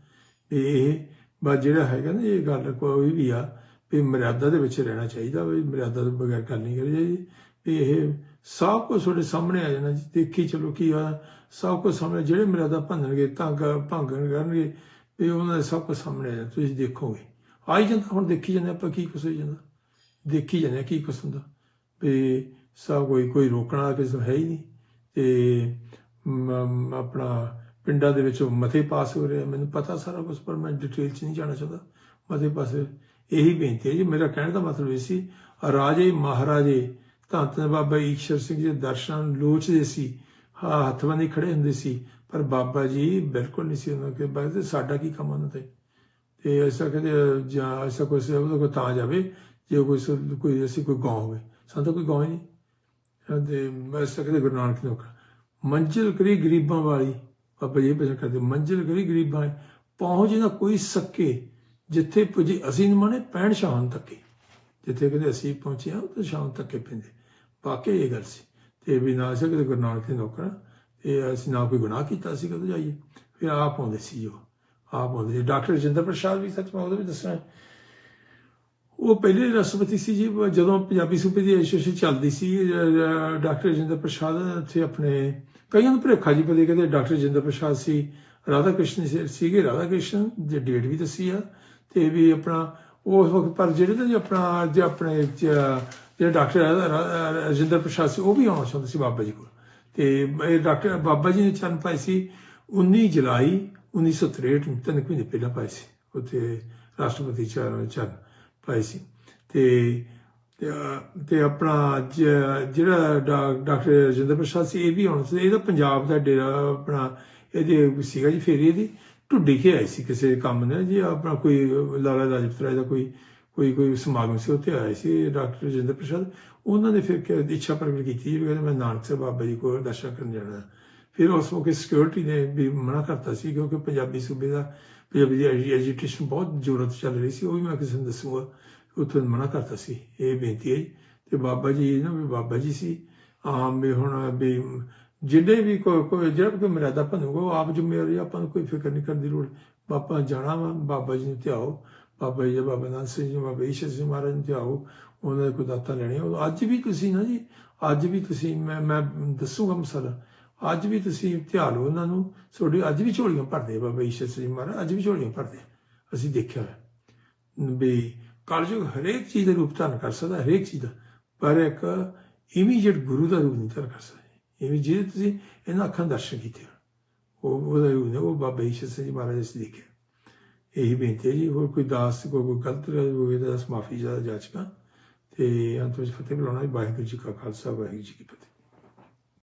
ਵੀ ਇਹ ਬਸ ਜਿਹੜਾ ਹੈਗਾ ਨਾ, ਇਹ ਗੱਲ ਕੋਈ ਵੀ ਆ, ਵੀ ਮਰਿਆਦਾ ਦੇ ਵਿੱਚ ਰਹਿਣਾ ਚਾਹੀਦਾ ਵੀ ਮਰਿਆਦਾ ਤੋਂ ਬਗੈਰ ਗੱਲ ਨਹੀਂ ਕਰੀ ਜਾਈਦੀ। ਵੀ ਇਹ ਸਭ ਕੁਝ ਤੁਹਾਡੇ ਸਾਹਮਣੇ ਆ ਜਾਣਾ ਜੀ, ਦੇਖੀ ਚਲੋ ਕੀ ਆ ਸਭ ਕੁਝ ਸਾਹਮਣੇ, ਜਿਹੜੇ ਮਰਿਆਦਾ ਭੰਨਣਗੇ ਤੰਗ, ਭੰਗਣ ਕਰਨਗੇ ਵੀ ਉਹਨਾਂ ਦੇ ਸਭ ਕੁਝ ਸਾਹਮਣੇ ਆ ਜਾਣਾ, ਤੁਸੀਂ ਦੇਖੋਗੇ। ਆਈ ਜਾਂਦਾ, ਹੁਣ ਦੇਖੀ ਜਾਂਦੇ ਆਪਾਂ ਕੀ ਕੁਛ ਹੋਈ ਜਾਂਦਾ। ਦੇਖੀ ਜਾਂਦੇ ਆ ਕੀ ਕੁਛ ਹੁੰਦਾ। ਵੀ ਸਭ ਕੋਈ ਕੋਈ ਰੋਕਣ ਵਾਲਾ ਕਿਸੇ ਨੂੰ ਹੈ ਹੀ ਨਹੀਂ। ਤੇ ਆਪਣਾ ਪਿੰਡਾਂ ਦੇ ਵਿੱਚ ਮਤੇ ਪਾਸ ਹੋ ਰਿਹਾ। ਮੈਨੂੰ ਪਤਾ ਸਾਰਾ ਕੁਝ ਪਰ ਮੈਂ ਡਿਟੇਲ ਚ ਨਹੀਂ ਜਾਣਾ ਚਾਹੁੰਦਾ। ਮਤੇ ਪਾਸ ਇਹੀ ਬੇਨਤੀ ਹੈ ਜੀ, ਮੇਰਾ ਕਹਿਣ ਦਾ ਮਤਲਬ ਇਹ ਸੀ, ਰਾਜੇ ਮਹਾਰਾਜੇ ਧੰਨ ਧੰਨ ਬਾਬਾ ਈਸ਼ਰ ਸਿੰਘ ਜੀ ਦੇ ਦਰਸ਼ਨ ਲੋਚਦੇ ਸੀ ਹੱਥ ਹੱਥਵੰਦੀ ਖੜੇ ਹੁੰਦੇ ਸੀ ਪਰ ਬਾਬਾ ਜੀ ਬਿਲਕੁਲ ਨਹੀਂ ਸੀ ਉਹਨਾਂ ਕੇ ਬਾਅਦ ਸਾਡਾ ਕੀ ਕੰਮ ਉਹਨਾਂ ਤੇ? ਤੇ ਐਸਾ ਕਹਿੰਦੇ ਜਾਂ ਐਸਾ ਕੋਈ ਸੇ ਕੋ ਤਾਂ ਜਾਵੇ ਜੇ ਕੋਈ ਕੋਈ ਅਸੀਂ ਕੋਈ ਗਾਉਂ ਹੋਵੇ। ਸਾਨੂੰ ਤਾਂ ਕੋਈ ਗਾਉਂ ਨਹੀਂ। ਤੇ ਮੈਂ ਕਹਿੰਦੇ ਗੁਰੂ ਨਾਨਕ ਨੇ ਆਖਿਆ, ਮੰਜ਼ਿਲ ਕਰੀ ਗਰੀਬਾਂ ਵਾਲੀ ਬਾਬਾ ਜੀ ਇਹ ਬਚਨ ਕਰਦੇ ਮੰਜ਼ਿਲ ਕਰੀ ਗਰੀਬਾਂ ਵਾਲੀ, ਪਹੁੰਚ ਨਾ ਕੋਈ ਸਕੇ ਜਿੱਥੇ ਪੁੱਜੇ ਅਸੀਂ ਨੀ ਮਾਣੇ ਪੈਣ ਸ਼ਾਨ ਤੱਕੇ। ਜਿੱਥੇ ਕਹਿੰਦੇ ਅਸੀਂ ਪਹੁੰਚੇ ਹਾਂ, ਉੱਥੇ ਸ਼ਾਮ ਤੱਕ ਕੇ ਪੈਂਦੇ। ਵਾਕਈ ਇਹ ਗੱਲ ਸੀ। ਤੇ ਵੀ ਨਾ ਸਕਦੇ ਗੁਰੂ ਨਾਨਕ ਦੇ ਨੌਕਰ, ਤੇ ਅਸੀਂ ਨਾ ਕੋਈ ਗੁਨਾਹ ਕੀਤਾ ਸੀ ਕਦੋਂ ਜਾਈਏ। ਫਿਰ ਆਪ ਆਉਂਦੇ ਸੀ ਜੋ ਆਪ ਆਉਂਦੇ ਸੀ। ਡਾਕਟਰ ਰਜਿੰਦਰ ਪ੍ਰਸਾਦ ਵੀ ਸੱਚ ਮੈਂ ਉਹਦਾ ਵੀ ਦੱਸਣਾ ਉਹ ਪਹਿਲੇ ਰਾਸ਼ਟਰਪਤੀ ਸੀ ਜੀ, ਜਦੋਂ ਪੰਜਾਬੀ ਸੂਬੇ ਦੀ ਐਸੋਸੀਏਸ਼ਨ ਚੱਲਦੀ ਸੀ ਡਾਕਟਰ ਰਜਿੰਦਰ ਪ੍ਰਸਾਦ ਇੱਥੇ ਆਪਣੇ, ਕਈਆਂ ਨੂੰ ਭਰੇਖਾ ਜੀ ਪਤਾ ਕਹਿੰਦੇ ਡਾਕਟਰ ਰਜਿੰਦਰ ਪ੍ਰਸਾਦ ਸੀ, ਰਾਧਾ ਕ੍ਰਿਸ਼ਨ ਸੀਗੇ ਰਾਧਾ ਕ੍ਰਿਸ਼ਨ, ਜੇ ਡੇਟ ਵੀ ਦੱਸੀ ਆ, ਤੇ ਵੀ ਆਪਣਾ ਉਸ ਵਕਤ ਪਰ ਜਿਹੜੇ ਨਾ ਜੀ ਆਪਣਾ ਜੇ ਆਪਣੇ ਚ- ਜਿਹੜੇ ਡਾਕਟਰ ਰਜਿੰਦਰ ਪ੍ਰਸਾਦ ਸੀ ਉਹ ਵੀ ਆਉਣਾ ਚਾਹੁੰਦੇ ਸੀ ਬਾਬਾ ਜੀ ਕੋਲ। ਤੇ ਇਹ ਡਾਕਟਰ ਬਾਬਾ ਜੀ ਨੇ ਚਰਨ ਪਾਈ ਸੀ 19 ਜੁਲਾਈ 1963 ਨੂੰ ਤਿੰਨ ਕੁ ਮਹੀਨੇ ਪਹਿਲਾਂ ਪਾਈ ਸੀ। ਉੱਥੇ ਰਾਸ਼ਟਰਪਤੀ ਚਰਨ ਚਰਨ ਪਾਈ ਸੀ। ਤੇ ਤੇ, ਆਪਣਾ ਜ- ਜਿਹੜਾ ਡਾ- ਡਾਕਟਰ ਰਜਿੰਦਰ ਪ੍ਰਸਾਦ ਸੀ ਇਹ ਵੀ ਆਉਣਾ ਸੀ। ਇਹਦਾ ਪੰਜਾਬ ਦਾ ਡੇਰਾ ਆਪਣਾ ਇਹਦੇ ਸੀਗਾ ਜੀ ਫੇਰੀ ਇਹਦੀ। ਢੁੱਡੀ ਕੇ ਆਈ ਸੀ ਕਿਸੇ ਕੰਮ ਨੇ, ਜੀ ਆਪਣਾ ਕੋਈ ਲਾਲਾ ਲਾਜਪਤ ਰਾਏ ਦਾ ਕੋਈ ਕੋਈ ਕੋਈ ਸਮਾਗਮ ਸੀ, ਉੱਥੇ ਆਏ ਸੀ ਡਾਕਟਰ ਰਜਿੰਦਰ ਪ੍ਰਸਾਦ ਉਹਨਾਂ ਨੇ ਫਿਰ ਕਿ ਇੱਛਾ ਪ੍ਰਗਟ ਕੀਤੀ ਵੀ ਮੈਂ ਨਾਨਕ ਸਾਹਿਬ ਬਾਬਾ ਜੀ ਕੋਲ ਦਰਸ਼ਨ ਕਰਨ ਜਾਣਾ ਫਿਰ ਉਸ ਮੌਕੇ ਸਿਕਿਉਰਿਟੀ ਨੇ ਵੀ ਮਨਾ ਕਰਤਾ ਸੀ, ਕਿਉਂਕਿ ਪੰਜਾਬੀ ਸੂਬੇ ਦਾ, ਪੰਜਾਬੀ ਦੀ ਐਜੂਕੇਸ਼ਨ ਬਹੁਤ ਜ਼ੋਰਤ ਚੱਲ ਰਹੀ ਸੀ, ਉਹ ਵੀ ਮੈਂ ਕਿਸੇ ਨੂੰ ਦੱਸੂਗਾ, ਉੱਥੋਂ ਮਨਾ ਕਰਤਾ ਸੀ, ਇਹ ਬੇਨਤੀ ਹੈ ਜੀ। ਤੇ ਬਾਬਾ ਜੀ ਨਾ ਵੀ ਬਾਬਾ ਜੀ ਸੀ, ਆਮ ਵੀ ਹੁਣ ਵੀ ਜਿਹੜੇ ਵੀ ਕੋਈ ਕੋਈ ਜਿਹੜਾ ਕੋਈ ਮਰਿਆਦਾ ਭੰਨੂਗਾ ਉਹ ਆਪ ਜ਼ਿੰਮੇਵਾਰੀ ਆਪਾਂ ਨੂੰ ਕੋਈ ਫਿਕਰ ਨਹੀਂ ਕਰਨ ਦੀ ਲੋੜ। ਬਾਬਾ ਜਾਣਾ ਵਾ, ਬਾਬਾ ਜੀ ਨੂੰ ਧਿਆਓ। ਬਾਬਾ ਜੀ ਬਾਬਾ ਨਾਨਕ ਸਿੰਘ ਜੀ, ਬਾਬਾ ਈਸ਼ਰ ਸਿੰਘ ਮਹਾਰਾਜ ਨੂੰ ਧਿਆਓ। ਉਹਨਾਂ ਦੇ ਕੋਈ ਦਾਤਾ ਲੈਣੇ ਉਹ ਅੱਜ ਵੀ ਤੁਸੀਂ ਨਾ ਜੀ, ਅੱਜ ਵੀ ਤੁਸੀਂ, ਮੈਂ ਮੈਂ ਦੱਸੂਗਾ ਮਸਲਾ। ਅੱਜ ਵੀ ਤੁਸੀਂ ਧਿਆ ਲਓ ਉਹਨਾਂ ਨੂੰ। ਤੁਹਾਡੇ ਅੱਜ ਵੀ ਝੋਲੀਆਂ ਭਰਦੇ ਬਾਬਾ ਈਸ਼ਰ ਸਿੰਘ ਮਹਾਰਾਜ, ਅੱਜ ਵੀ ਝੋਲੀਆਂ ਭਰਦੇ ਅਸੀਂ ਦੇਖਿਆ ਹੋਇਆ। ਵੀ ਕਲਯੁਗ ਹਰੇਕ ਚੀਜ਼ ਦਾ ਰੂਪ ਧਾਰਨ ਕਰ ਸਕਦਾ, ਹਰੇਕ ਚੀਜ਼ ਦਾ। ਪਰ ਇੱਕ ਇਮੀਡੀਏਟ ਗੁਰੂ ਦਾ ਰੂਪ ਨਹੀਂ ਧਾਰਨ ਕਰ ਸਕਦਾ। ਇਵੇਂ ਜੇ ਤੁਸੀਂ ਇਹਨਾਂ ਅੱਖਾਂ ਦਰਸ਼ਨ ਕੀਤੇ ਉਹ ਉਹਦਾ ਰੂਪ ਨੇ ਉਹ ਬਾਬਾ ਈਸ਼ਰ ਸਿੰਘ ਜੀ ਮਹਾਰਾਜ ਅਸੀਂ ਦੇਖਿਆ ਇਹੀ ਬੇਨਤੀ ਹੈ ਜੀ ਹੋਰ ਕੋਈ ਦਾਸ ਕੋਈ ਕੋਈ ਗਲਤ ਹੋਵੇ ਤਾਂ ਮਾਫੀ ਜ਼ਿਆਦਾ ਜਾਚਕਾਂ ਤੇ ਅੰਤ ਵਿੱਚ ਫਤਿਹ ਬੁਲਾਉਣਾ ਵਾਹਿਗੁਰੂ ਜੀ ਕਾ ਖਾਲਸਾ ਵਾਹਿਗੁਰੂ ਜੀ ਕੀ ਫਤਿਹ